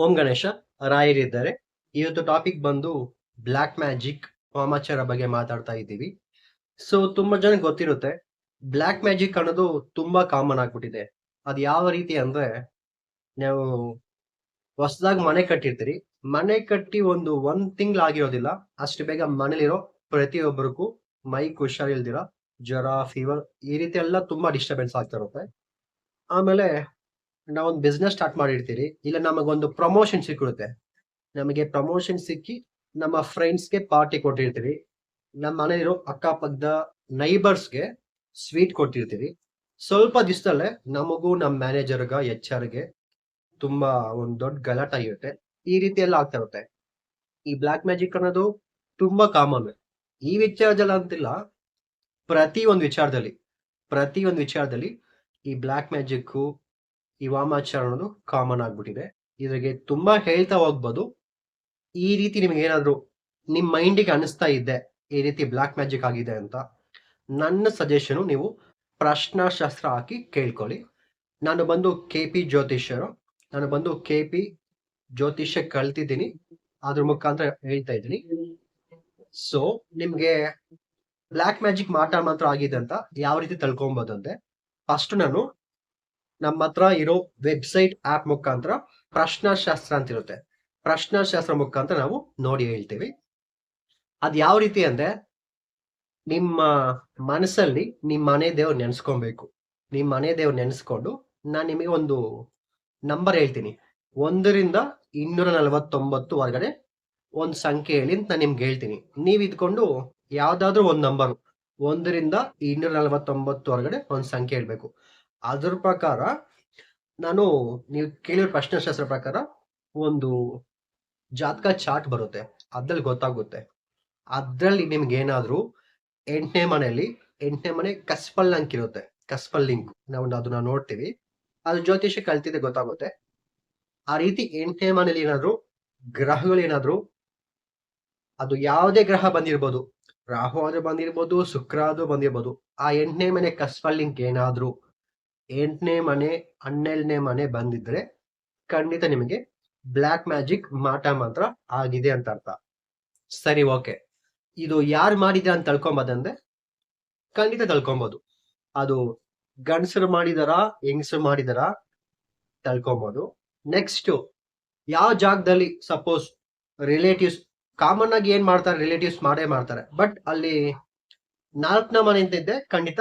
ಓಂ ಗಣೇಶ ರಾಯರಿದ್ದಾರೆ ಇವತ್ತು ಟಾಪಿಕ್ ಬಂದು black magic ವಾಮಾಚಾರ ಬಗ್ಗೆ ಮಾತಾಡ್ತಾ ಇದ್ದೀವಿ. ಸೊ ತುಂಬಾ ಜನ ಗೊತ್ತಿರುತ್ತೆ ಬ್ಲ್ಯಾಕ್ ಮ್ಯಾಜಿಕ್ ಅನ್ನೋದು ತುಂಬಾ ಕಾಮನ್ ಆಗ್ಬಿಟ್ಟಿದೆ. ಅದು ಯಾವ ರೀತಿ ಅಂದ್ರೆ, ನಾವು ಹೊಸದಾಗಿ ಮನೆ ಕಟ್ಟಿರ್ತೀರಿ. ಮನೆ ಕಟ್ಟಿ ಒಂದು ಒಂದ್ ತಿಂಗ್ಳು ಆಗಿರೋದಿಲ್ಲ. ಅಷ್ಟು ಬೇಗ ಮನೇಲಿರೋ ಪ್ರತಿಯೊಬ್ಬರಿಗೂ ಮೈಕ್ ಹುಷಾರಿಲ್ದಿರ ಜ್ವರ ಫೀವರ್ ಈ ರೀತಿ ಎಲ್ಲ ತುಂಬಾ ಡಿಸ್ಟರ್ಬೆನ್ಸ್ ಆಗ್ತಾ ಇರುತ್ತೆ. ಆಮೇಲೆ ನಾವೊಂದು ಬಿಸ್ನೆಸ್ ಸ್ಟಾರ್ಟ್ ಮಾಡಿರ್ತೀರಿ, ಇಲ್ಲ ನಮಗೊಂದು ಪ್ರಮೋಷನ್ ಸಿಕ್ಕಿರುತ್ತೆ ನಮಗೆ ಪ್ರಮೋಷನ್ ಸಿಕ್ಕಿ ನಮ್ಮ ಫ್ರೆಂಡ್ಸ್ಗೆ ಪಾರ್ಟಿ ಕೊಟ್ಟಿರ್ತೀರಿ, ನಮ್ಮ ಮನೆಯಿರೋ ಅಕ್ಕಪಕ್ಕದ ನೈಬರ್ಸ್ಗೆ ಸ್ವೀಟ್ ಕೊಟ್ಟಿರ್ತೀರಿ. ಸ್ವಲ್ಪ ದಿವಸದಲ್ಲೇ ನಮಗೂ ನಮ್ಮ ಮ್ಯಾನೇಜರ್ಗ ಎಚ್ ಆರ್ಗೆ ತುಂಬಾ ಒಂದು ದೊಡ್ಡ ಗಲಾಟ ಇರುತ್ತೆ ಈ ರೀತಿ ಎಲ್ಲ ಆಗ್ತಾ ಇರುತ್ತೆ. ಈ ಬ್ಲ್ಯಾಕ್ ಮ್ಯಾಜಿಕ್ ಅನ್ನೋದು ತುಂಬಾ ಕಾಮನ್ ಈ ವಿಚಾರದಲ್ಲಿ ಅಂತಿಲ್ಲ ಪ್ರತಿ ಒಂದು ವಿಚಾರದಲ್ಲಿ ಪ್ರತಿ ಒಂದು ವಿಚಾರದಲ್ಲಿ ಈ ಬ್ಲ್ಯಾಕ್ ಮ್ಯಾಜಿಕ್ ಈ ವಾಮಾಚಾರ ಕಾಮನ್ ಆಗ್ಬಿಟ್ಟಿದೆ. ಇದ್ರಿಗೆ ತುಂಬಾ ಹೇಳ್ತಾ ಹೋಗ್ಬೋದು ಈ ರೀತಿ ನಿಮ್ಗೆ ಏನಾದ್ರು ನಿಮ್ ಮೈಂಡಿಗೆ ಅನಿಸ್ತಾ ಇದ್ದೆ, ಈ ರೀತಿ ಬ್ಲ್ಯಾಕ್ ಮ್ಯಾಜಿಕ್ ಆಗಿದೆ ಅಂತ, ನನ್ನ ಸಜೆಷನ್ ನೀವು ಪ್ರಶ್ನಾಶಾಸ್ತ್ರ ಹಾಕಿ ಕೇಳ್ಕೊಳ್ಳಿ. ನಾನು ಬಂದು ಕೆ ಪಿ ಜ್ಯೋತಿಷ್ಯರು, ನಾನು ಬಂದು ಕೆ ಪಿ ಜ್ಯೋತಿಷ್ಯ ಕಲ್ತಿದ್ದೀನಿ ಅದ್ರ ಮುಖಾಂತರ ಹೇಳ್ತಾ ಇದ್ದೀನಿ. ಸೊ ನಿಮ್ಗೆ ಬ್ಲಾಕ್ ಮ್ಯಾಜಿಕ್ ಮಾಟ ಮಾತ್ರ ಆಗಿದೆ ಅಂತ ಯಾವ ರೀತಿ ತಿಳ್ಕೊಬೋದಂತೆ ಫಸ್ಟ್ ನಾನು ನಮ್ಮ ಹತ್ರ ಇರೋ ವೆಬ್ಸೈಟ್ ಆಪ್ ಮುಖಾಂತರ ಪ್ರಶ್ನಾಶಾಸ್ತ್ರ ಅಂತ ಇರುತ್ತೆ ಪ್ರಶ್ನಾಶಾಸ್ತ್ರ ಮುಖಾಂತರ ನಾವು ನೋಡಿ ಹೇಳ್ತೀವಿ. ಅದ್ ಯಾವ ರೀತಿ ಅಂದ್ರೆ ನಿಮ್ಮ ಮನಸ್ಸಲ್ಲಿ ನಿಮ್ಮ ಮನೆ ದೇವ್ರು ನೆನೆಸ್ಕೊಬೇಕು. ನಿಮ್ಮ ಮನೆ ದೇವ್ರು ನೆನೆಸ್ಕೊಂಡು ನಾನು ನಿಮಗೆ ಒಂದು ನಂಬರ್ ಹೇಳ್ತೀನಿ. ಒಂದರಿಂದ ಇನ್ನೂರ ನಲವತ್ತೊಂಬತ್ತು ಹೊರಗಡೆ ಒಂದು ಸಂಖ್ಯೆ ಹೇಳಿ ಅಂತ ನಾನು ನಿಮ್ಗೆ ಹೇಳ್ತೀನಿ. ನೀವು ಇದ್ಕೊಂಡು ಯಾವ್ದಾದ್ರು ಒಂದು ನಂಬರ್ ಒಂದರಿಂದ ಇನ್ನೂರ ನಲವತ್ತೊಂಬತ್ತು ಹೊರಗಡೆ ಒಂದು ಸಂಖ್ಯೆ ಹೇಳ್ಬೇಕು. ಅದ್ರ ಪ್ರಕಾರ ನಾನು ನೀವು ಕೇಳಿರೋ ಪ್ರಶ್ನೆಶಾಸ್ತ್ರ ಪ್ರಕಾರ ಒಂದು ಜಾತಕ ಚಾರ್ಟ್ ಬರುತ್ತೆ. ಅದ್ರಲ್ಲಿ ಗೊತ್ತಾಗುತ್ತೆ. ಅದ್ರಲ್ಲಿ ನಿಮ್ಗೆ ಏನಾದರೂ ಎಂಟನೇ ಮನೆಯಲ್ಲಿ, ಎಂಟನೇ ಮನೆ ಕಸ್ಪಲ್ ಲಿಂಕ್ ಇರುತ್ತೆ. Cuspal link. ನಾವು ಅದನ್ನ ನೋಡ್ತೀವಿ. ಅದು ಜ್ಯೋತಿಷ ಕಲ್ತಿದೆ ಗೊತ್ತಾಗುತ್ತೆ. ಆ ರೀತಿ ಎಂಟನೇ ಮನೇಲಿ ಏನಾದ್ರು ಗ್ರಹಗಳು ಏನಾದ್ರು, ಅದು ಯಾವುದೇ ಗ್ರಹ ಬಂದಿರ್ಬೋದು. ರಾಹು ಆದ್ರೂ ಬಂದಿರ್ಬೋದು, ಶುಕ್ರ ಆದ್ರೂ ಬಂದಿರ್ಬೋದು. ಆ ಎಂಟನೇ ಮನೆ ಕಸ್ಪಲ್ ಲಿಂಕ್ ಏನಾದ್ರು ಎಂಟನೇ ಮನೆ, ಹನ್ನೆರಡನೇ ಮನೆ ಬಂದಿದ್ರೆ ಖಂಡಿತ ನಿಮಗೆ ಬ್ಲ್ಯಾಕ್ ಮ್ಯಾಜಿಕ್ ಮಾಟ ಮಾತ್ರ ಆಗಿದೆ ಅಂತ ಅರ್ಥ. ಸರಿ, ಓಕೆ. ಇದು ಯಾರು ಮಾಡಿದೆ ಅಂತ ತಳ್ಕೊಂಬೋದಂದ್ರೆ ಖಂಡಿತ ತಳ್ಕೊಬೋದು. ಅದು ಗಂಡಸರು ಮಾಡಿದಾರ, ಹೆಂಗಸರು ಮಾಡಿದಾರ ತಳ್ಕೊಬೋದು. ನೆಕ್ಸ್ಟ್ ಯಾವ ಜಾಗದಲ್ಲಿ ಸಪೋಸ್ ರಿಲೇಟಿವ್ಸ್ ಕಾಮನ್ ಆಗಿ ಏನ್ ಮಾಡ್ತಾರೆ ರಿಲೇಟಿವ್ಸ್ ಮಾಡೇ ಮಾಡ್ತಾರೆ. ಬಟ್ ಅಲ್ಲಿ ನಾಲ್ಕನೇ ಮನೆ ಅಂತ ಇದ್ದೆ ಖಂಡಿತ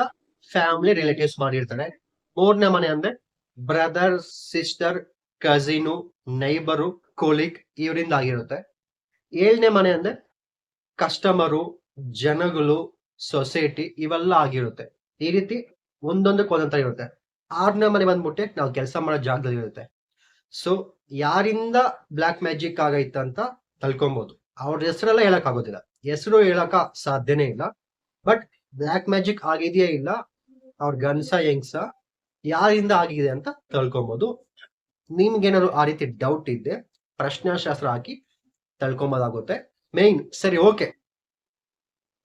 ಫ್ಯಾಮಿಲಿ ರಿಲೇಟಿವ್ಸ್ ಮಾಡಿರ್ತಾರೆ. ಮೂರನೇ ಮನೆ ಅಂದ್ರೆ brother sister cousin neighbour colleague ಇವರಿಂದ ಆಗಿರುತ್ತೆ. ಏಳನೇ ಮನೆ ಅಂದ್ರೆ ಕಸ್ಟಮರು ಜನಗಳು ಸೊಸೈಟಿ ಇವೆಲ್ಲ ಆಗಿರುತ್ತೆ. ಈ ರೀತಿ ಒಂದೊಂದ್ ತರ ಇರುತ್ತೆ. ಆರನೇ ಮನೆ ಬಂದ್ಬಿಟ್ಟೆ ನಾವು ಕೆಲಸ ಮಾಡೋ ಜಾಗದಲ್ಲಿ ಇರುತ್ತೆ. ಸೊ ಯಾರಿಂದ ಬ್ಲಾಕ್ ಮ್ಯಾಜಿಕ್ ಆಗೈತೆ ಅಂತ ತಿಳ್ಕೊಬಹುದು ಅವ್ರ ಹೆಸರೆಲ್ಲ ಹೇಳಕ್ ಆಗೋದಿಲ್ಲ. ಹೆಸರು ಹೇಳಕ ಸಾಧ್ಯನೇ ಇಲ್ಲ. ಬಟ್ ಬ್ಲಾಕ್ ಮ್ಯಾಜಿಕ್ ಆಗಿದೆಯಾ ಇಲ್ಲ. ಅವ್ರ ಗನ್ಸ ಹೆಂಗ್ಸ ಯಾರಿಂದ ಆಗಿದೆ ಅಂತ ತಿಳ್ಕೊಬಹುದು ನಿಮ್ಗೇನಾದ್ರು ಆ ರೀತಿ ಡೌಟ್ ಇದ್ದೆ ಪ್ರಶ್ನಾಶಾಸ್ತ್ರ ಹಾಕಿ ತಳ್ಕೊಬೋದಾಗುತ್ತೆ. ಮೇನ್ ಸರಿ ಓಕೆ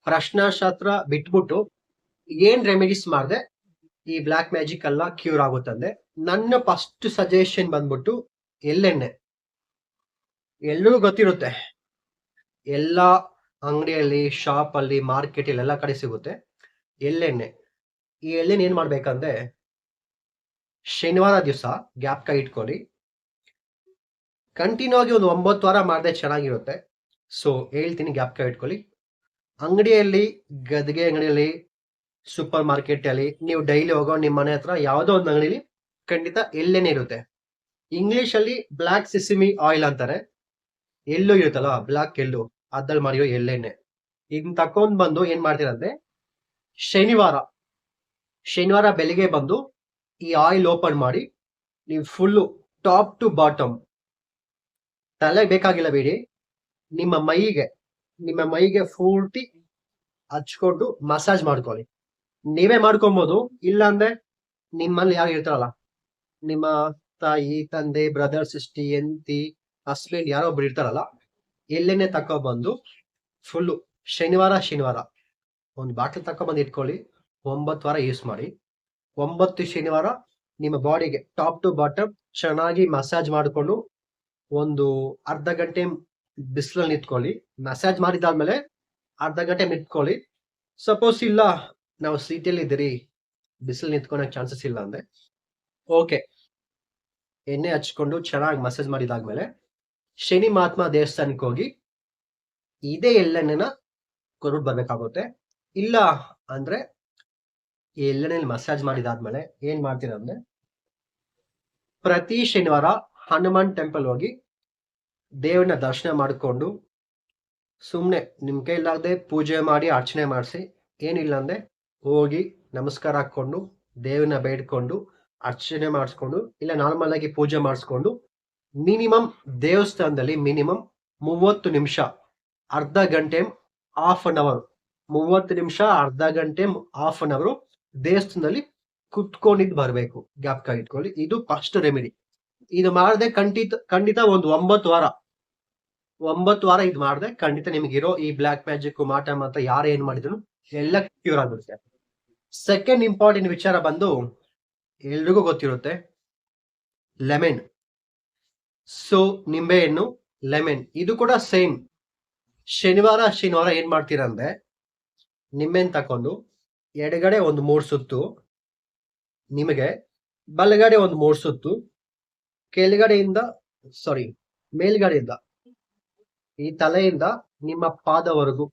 ಪ್ರಶ್ನಾಶಾಸ್ತ್ರ ಬಿಟ್ಬಿಟ್ಟು ಏನ್ ರೆಮಿಡೀಸ್ ಮಾಡಿದೆ? ಈ ಬ್ಲ್ಯಾಕ್ ಮ್ಯಾಜಿಕ್ ಎಲ್ಲ ಕ್ಯೂರ್ ಆಗುತ್ತಂದೆ ನನ್ನ ಫಸ್ಟ್ ಸಜೆಷನ್ ಬಂದ್ಬಿಟ್ಟು ಎಳ್ಳೆಣ್ಣೆ. ಎಲ್ಲರೂ ಗೊತ್ತಿರುತ್ತೆ. ಎಲ್ಲ ಅಂಗಡಿಯಲ್ಲಿ ಶಾಪ್ ಅಲ್ಲಿ ಮಾರ್ಕೆಟ್ ಎಲ್ಲ ಕಡೆ ಸಿಗುತ್ತೆ. ಎಳ್ಳೆಣ್ಣೆ. ಈ ಎಳ್ಳೆಣ್ಣೆ ಏನ್ ಮಾಡ್ಬೇಕಂದ್ರೆ ಶನಿವಾರ ದಿವಸ ಗ್ಯಾಪ್ ಕೈ ಇಟ್ಕೊಳ್ಳಿ. ಕಂಟಿನ್ಯೂ ಆಗಿ ಒಂದು ಒಂಬತ್ತು ವಾರ ಮಾಡಿದ್ರೆ ಚೆನ್ನಾಗಿರುತ್ತೆ. ಸೊ, ಹೇಳ್ತೀನಿ ಗ್ಯಾಪ್ ಕೈ ಇಟ್ಕೊಳ್ಳಿ. ಅಂಗಡಿಯಲ್ಲಿ, ಗದ್ಗೆ ಅಂಗಡಿಯಲ್ಲಿ, ಸೂಪರ್ ಮಾರ್ಕೆಟ್ ಅಲ್ಲಿ ನೀವು ಡೈಲಿ ಹೋಗೋ ನಿಮ್ಮ ಮನೆ ಹತ್ರ ಯಾವುದೋ ಒಂದು ಅಂಗಡಿಲಿ ಖಂಡಿತ ಎಲ್ಲೇನೆ ಇರುತ್ತೆ. ಇಂಗ್ಲಿಷ್ ಅಲ್ಲಿ ಬ್ಲಾಕ್ ಸಿಸಿಮಿ ಆಯಿಲ್ ಅಂತಾರೆ. ಎಲ್ಲೂ ಇರುತ್ತಲ್ಲ ಬ್ಲಾಕ್ ಎಲ್ಲು ಅದ್ರಲ್ಲಿ ಮಾಡಿರೋ ಎಲ್ಲೆಣ್ಣೆ ಇದನ್ನ ತಕೊಂಡ್ ಬಂದು ಏನ್ ಮಾಡ್ತೀರಂದ್ರೆ, ಶನಿವಾರ ಶನಿವಾರ ಬೆಳಿಗ್ಗೆ ಬಂದು ಈ ಆಯಿಲ್ ಓಪನ್ ಮಾಡಿ, ನೀವು ಫುಲ್ಲು ಟಾಪ್ ಟು ಬಾಟಮ್ ತಲೆ ಬೇಕಾಗಿಲ್ಲ ಬಿಡಿ, ನಿಮ್ಮ ಮೈಗೆ ನಿಮ್ಮ ಮೈಗೆ ಪೂರ್ತಿ ಹಚ್ಕೊಂಡು ಮಸಾಜ್ ಮಾಡ್ಕೊಳ್ಳಿ. ನೀವೇ ಮಾಡ್ಕೊಬೋದು ಇಲ್ಲ ಅಂದ್ರೆ ನಿಮ್ಮಲ್ಲಿ ಯಾರು ಇರ್ತಾರಲ್ಲ, ನಿಮ್ಮ ತಾಯಿ, ತಂದೆ ಬ್ರದರ್ ಸಿಸ್ಟಿ ಎಂತಿ ಹಸ್ಬೆಂಡ್ ಯಾರೋ ಒಬ್ರು ಇರ್ತಾರಲ್ಲ, ಎಲ್ಲೇನೆ ತಕೊಬಂದು ಫುಲ್ಲು ಶನಿವಾರ ಶನಿವಾರ, ಒಂದು ಬಾಟ್ಲ್ ತಕೊಬಂದು ಇಟ್ಕೊಳ್ಳಿ, ಒಂಬತ್ತು ವಾರ ಯೂಸ್ ಮಾಡಿ. ಒಂಬತ್ತು ಶನಿವಾರ ನಿಮ್ಮ ಬಾಡಿಗೆ ಟಾಪ್ ಟು ಬಾಟಮ್ ಚೆನ್ನಾಗಿ ಮಸಾಜ್ ಮಾಡಿಕೊಂಡು ಒಂದು ಅರ್ಧ ಗಂಟೆ ಬಿಸಿಲಲ್ಲಿ ನಿಂತ್ಕೊಳ್ಳಿ. ಮಸಾಜ್ ಮಾಡಿದಾದ್ಮೇಲೆ ಅರ್ಧ ಗಂಟೆ ನಿಂತ್ಕೊಳ್ಳಿ. ಸಪೋಸ್ ಇಲ್ಲ, ನಾವು ಸೀಟಲ್ಲಿ ಇದ್ದೀರಿ, ಬಿಸಿಲು ನಿಂತ್ಕೊಳಕ್ ಚಾನ್ಸಸ್ ಇಲ್ಲ ಅಂದ್ರೆ ಓಕೆ ಎಣ್ಣೆ ಹಚ್ಕೊಂಡು ಚೆನ್ನಾಗಿ ಮಸಾಜ್ ಮಾಡಿದಾದ್ಮೇಲೆ ಶನಿ ಮಹಾತ್ಮ ದೇವಸ್ಥಾನಕ್ಕೆ ಹೋಗಿ ಇದೇ ಎಳ್ಳೆಣ್ಣೆನ ಕೊರಡ್ ಬರ್ಬೇಕಾಗುತ್ತೆ. ಇಲ್ಲ ಅಂದ್ರೆ ಈ ಮಸಾಜ್ ಮಾಡಿದಾದ್ಮೇಲೆ ಏನ್ ಮಾಡ್ತೀರಾ ಅಂದ್ರೆ ಪ್ರತಿ ಶನಿವಾರ ಹನುಮಾನ್ ಟೆಂಪಲ್ ಹೋಗಿ ದೇವ್ರನ್ನ ದರ್ಶನ ಮಾಡಿಕೊಂಡು ಸುಮ್ಮನೆ ನಿಮ್ ಕೈಲಾಗದೆ ಪೂಜೆ ಮಾಡಿ, ಅರ್ಚನೆ ಮಾಡಿಸಿ, ಏನಿಲ್ಲ ಅಂದ್ರೆ ಹೋಗಿ ನಮಸ್ಕಾರ ಹಾಕೊಂಡು ದೇವ್ರನ್ನ ಬೇಡ್ಕೊಂಡು ಅರ್ಚನೆ ಮಾಡಿಸ್ಕೊಂಡು ಇಲ್ಲ ನಾರ್ಮಲ್ ಆಗಿ ಪೂಜೆ ಮಾಡಿಸ್ಕೊಂಡು ಮಿನಿಮಮ್ ದೇವಸ್ಥಾನದಲ್ಲಿ ಮಿನಿಮಮ್ ಮೂವತ್ತು ನಿಮಿಷ, ಅರ್ಧ ಗಂಟೆ ಹಾಫ್ ಅನ್ ಅವರ್ ಮೂವತ್ತು ನಿಮಿಷ, ಅರ್ಧ ಗಂಟೆ ಹಾಫ್ ಅನ್ ಅವರು ದೇವಸ್ಥಾನದಲ್ಲಿ ಕುತ್ಕೊಂಡಿದ್ದು ಬರಬೇಕು ಜ್ಞಾಪಕ ಇಟ್ಕೊಳ್ಳಿ ಇದು ಫಸ್ಟ್ ರೆಮಿಡಿ ಇದು ಮಾಡದೆ ಖಂಡಿತ ಖಂಡಿತ ಒಂದು ಒಂಬತ್ತು ವಾರ. ಒಂಬತ್ತು ವಾರ ಇದು ಮಾಡದೆ ಖಂಡಿತ ನಿಮಗಿರೋ ಈ ಬ್ಲಾಕ್ ಮ್ಯಾಜಿಕ್ ಮಾಟ ಮಾತ್ರ ಯಾರು ಏನ್ ಮಾಡಿದ್ರು ಎಲ್ಲ ಕ್ಯೂರ್ ಆಗುತ್ತೆ ಸೆಕೆಂಡ್ ಇಂಪಾರ್ಟೆಂಟ್ ವಿಚಾರ ಬಂದು ಎಲ್ರಿಗೂ ಗೊತ್ತಿರುತ್ತೆ ಲೆಮೆನ್ ಸೊ ನಿಂಬೆಹಣ್ಣು ಲೆಮೆನ್ ಇದು ಕೂಡ ಸೇಮ್ ಶನಿವಾರ ಶನಿವಾರ ಏನ್ ಮಾಡ್ತೀರಾ ಅಂದ್ರೆ ನಿಂಬೆಹಣ್ಣು ತಕೊಂಡು ಎಡಗಡೆ ಒಂದು ಮೂರು ಸುತ್ತು, ನಿಮಗೆ ಬಲಗಡೆ ಒಂದು ಮೂರು ಸುತ್ತು, ಕೆಳಗಡೆಯಿಂದ ಸಾರಿ ಮೇಲ್ಗಡೆಯಿಂದ, ಈ ತಲೆಯಿಂದ ನಿಮ್ಮ ಪಾದವರೆಗೂ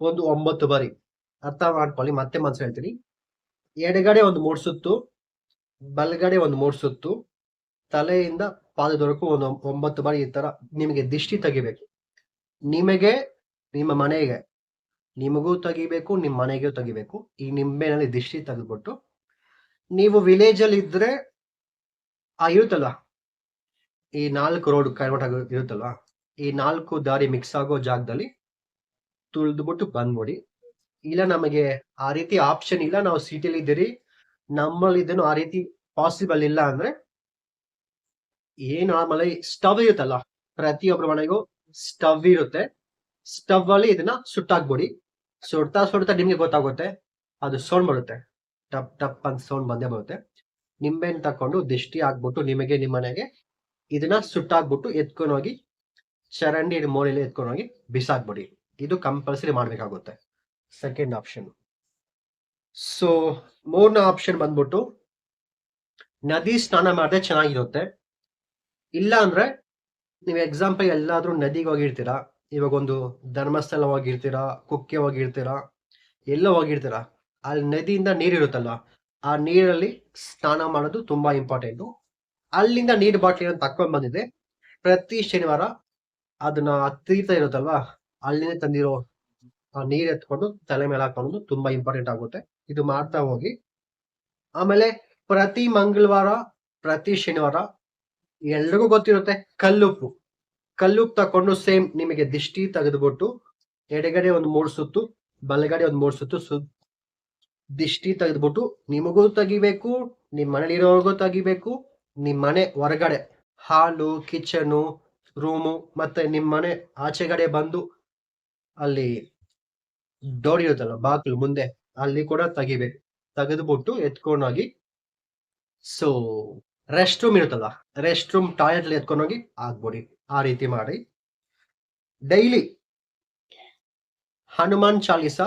ಒಂದು ಒಂಬತ್ತು ಬಾರಿ ಅರ್ಥ ಮಾಡ್ಕೊಳ್ಳಿ, ಮತ್ತೆ ಮನ್ಸು ಹೇಳ್ತೀನಿ. ಎಡಗಡೆ ಒಂದು ಮೂರು ಸುತ್ತು, ಬಲಗಡೆ ಒಂದು ಮೂರು ಸುತ್ತು, ತಲೆಯಿಂದ ಪಾದದವರೆಗೂ ಒಂದು ಒಂಬತ್ತು ಬಾರಿ ಈ ತರ ನಿಮಗೆ ದಿಷ್ಟಿ ತೆಗಿಬೇಕು. ನಿಮಗೆ, ನಿಮ್ಮ ಮನೆಗೆ ನಿಮಗೂ ತೆಗಿಬೇಕು ನಿಮ್ಮ ಮನೆಗೂ ತೆಗಿಬೇಕು. ಈ ನಿಂಬೆನಲ್ಲಿ ದಿಷ್ಟಿ ತೆಗೆದ್ಬಿಟ್ಟು, ನೀವು ವಿಲೇಜ್ ಅಲ್ಲಿ ಇದ್ರೆ ಆ ಇರುತ್ತಲ್ವಾ? ಈ ನಾಲ್ಕು ರೋಡ್ ಕನ್ವರ್ಟ್ ಆಗೋ ಈ ನಾಲ್ಕು ದಾರಿ ಮಿಕ್ಸ್ ಆಗೋ ಜಾಗದಲ್ಲಿ ತುಳಿದ್ಬಿಟ್ಟು ಬಂದ್ಬಿಡಿ. ಇಲ್ಲ ನಮಗೆ ಆ ರೀತಿ ಆಪ್ಷನ್ ಇಲ್ಲ. ನಾವು ಸಿಟಿಲಿ ಇದ್ದೀರಿ. ನಮ್ಮಲ್ಲಿ ಇದನ್ನು ಆ ರೀತಿ ಪಾಸಿಬಲ್ ಇಲ್ಲ ಅಂದ್ರೆ ಏನ್ ನಾರ್ಮಲ್ ಸ್ಟವ್ ಇರುತ್ತಲ್ಲ, ಪ್ರತಿಯೊಬ್ಬರ ಮನೆಗೂ ಸ್ಟವ್ ಇರುತ್ತೆ. ಸ್ಟವ್ ಅಲ್ಲಿ ಇದನ್ನ ಸುಟ್ಟಾಕ್ಬಿಡಿ. ಸುಡ್ತಾ ಸುಡ್ತಾ ನಿಮ್ಗೆ ಗೊತ್ತಾಗುತ್ತೆ. ಅದು ಸೌಂಡ್ ಬರುತ್ತೆ. ಟಪ್ ಟಪ್ ಅಂತ ಸೌಂಡ್ ಬಂದೇ ಬರುತ್ತೆ. ನಿಂಬೆಹಣ್ಣು ತಕೊಂಡು ದಿಷ್ಟಿ ಹಾಕ್ಬಿಟ್ಟು ನಿಮಗೆ ನಿಮ್ಮ ಮನೆಗೆ ಇದನ್ನ ಸುಟ್ಟಾಕ್ಬಿಟ್ಟು ಎತ್ಕೊಂಡು ಹೋಗಿ ಚರಂಡಿ ಮೋಲೆಯಲ್ಲಿ ಎತ್ಕೊಂಡು ಹೋಗಿ ಬಿಸಾಕ್ಬಿಡಿ. ಇದು ಕಂಪಲ್ಸರಿ ಮಾಡ್ಬೇಕಾಗುತ್ತೆ. ಸೆಕೆಂಡ್ ಆಪ್ಷನ್ ಸೊ ಮೂರನೇ ಆಪ್ಷನ್ ಬಂದ್ಬಿಟ್ಟು ನದಿ ಸ್ನಾನ ಮಾಡಿದ್ರೆ ಚೆನ್ನಾಗಿರುತ್ತೆ. ಇಲ್ಲ ಅಂದ್ರೆ ನೀವು ಎಕ್ಸಾಂಪಲ್ ಎಲ್ಲಾದ್ರೂ ನದಿಗೆ ಹೋಗಿರ್ತೀರಾ ಇವಾಗ ಒಂದು ಧರ್ಮಸ್ಥಳವಾಗಿರ್ತೀರಾ ಕುಕ್ಕೆ ಹೋಗಿರ್ತೀರಾ ಎಲ್ಲೋ ಹೋಗಿರ್ತೀರಾ ಅಲ್ಲಿ ನದಿಯಿಂದ ನೀರಿರುತ್ತಲ್ಲ ಆ ನೀರಲ್ಲಿ ಸ್ನಾನ ಮಾಡೋದು ತುಂಬಾ ಇಂಪಾರ್ಟೆಂಟು ಅಲ್ಲಿಂದ ನೀರು ಬಾಟ್ಲಿ ತಕೊಂಡ್ ಬಂದಿದೆ. ಪ್ರತಿ ಶನಿವಾರ ಅದನ್ನ ತೀರ್ಥ ಇರುತ್ತಲ್ವಾ, ಅಲ್ಲಿಂದ ತಂದಿರೋ ಆ ನೀರ್ ಎತ್ಕೊಂಡು ತಲೆ ಮೇಲೆ ಹಾಕೊಂಡು ತುಂಬಾ ಇಂಪಾರ್ಟೆಂಟ್ ಆಗುತ್ತೆ. ಇದು ಮಾಡ್ತಾ ಹೋಗಿ. ಆಮೇಲೆ ಪ್ರತಿ ಮಂಗಳವಾರ, ಪ್ರತಿ ಶನಿವಾರ ಎಲ್ರಿಗೂ ಗೊತ್ತಿರುತ್ತೆ ಕಲ್ಲುಪ್ಪು. ಕಲ್ಲುಪ್ಪು ತಕೊಂಡು ಸೇಮ್ ನಿಮಗೆ ದಿಷ್ಟಿ ತೆಗೆದುಬಿಟ್ಟು ಎಡಗಡೆ ಒಂದು ಮೂರು ಸುತ್ತು, ಬಲಗಡೆ ಒಂದು ಮೂರು ಸುತ್ತು ಸು ದಿಷ್ಟಿ ತೆಗೆದುಬಿಟ್ಟು ನಿಮಗೂ ತೆಗಿಬೇಕು ನಿಮ್ ಮನೇಲಿರೋರ್ಗೂ ತೆಗಿಬೇಕು, ನಿಮ್ಮ ಮನೆ ಹೊರಗಡೆ ಹಾಲು, ಕಿಚನು, ರೂಮು ಮತ್ತೆ ನಿಮ್ಮ ಮನೆ ಆಚೆಗಡೆ ಬಂದು ಅಲ್ಲಿ ಡೋರ್ ಇರುತ್ತಲ್ಲ ಬಾಗಿಲು ಮುಂದೆ ಅಲ್ಲಿ ಕೂಡ ತೆಗಿಬೇಕು ತೆಗೆದ್ಬಿಟ್ಟು ಎತ್ಕೊಂಡೋಗಿ ಸೊ ರೆಸ್ಟ್ ರೂಮ್ ಇರುತ್ತಲ್ಲ ರೆಸ್ಟ್ ರೂಮ್ ಟಾಯ್ಲೆಟ್ ಎತ್ಕೊಂಡೋಗಿ ಆಗ್ಬಿಡಿ ಆ ರೀತಿ ಮಾಡಿ. ಡೈಲಿ ಹನುಮಾನ್ ಚಾಲಿಸ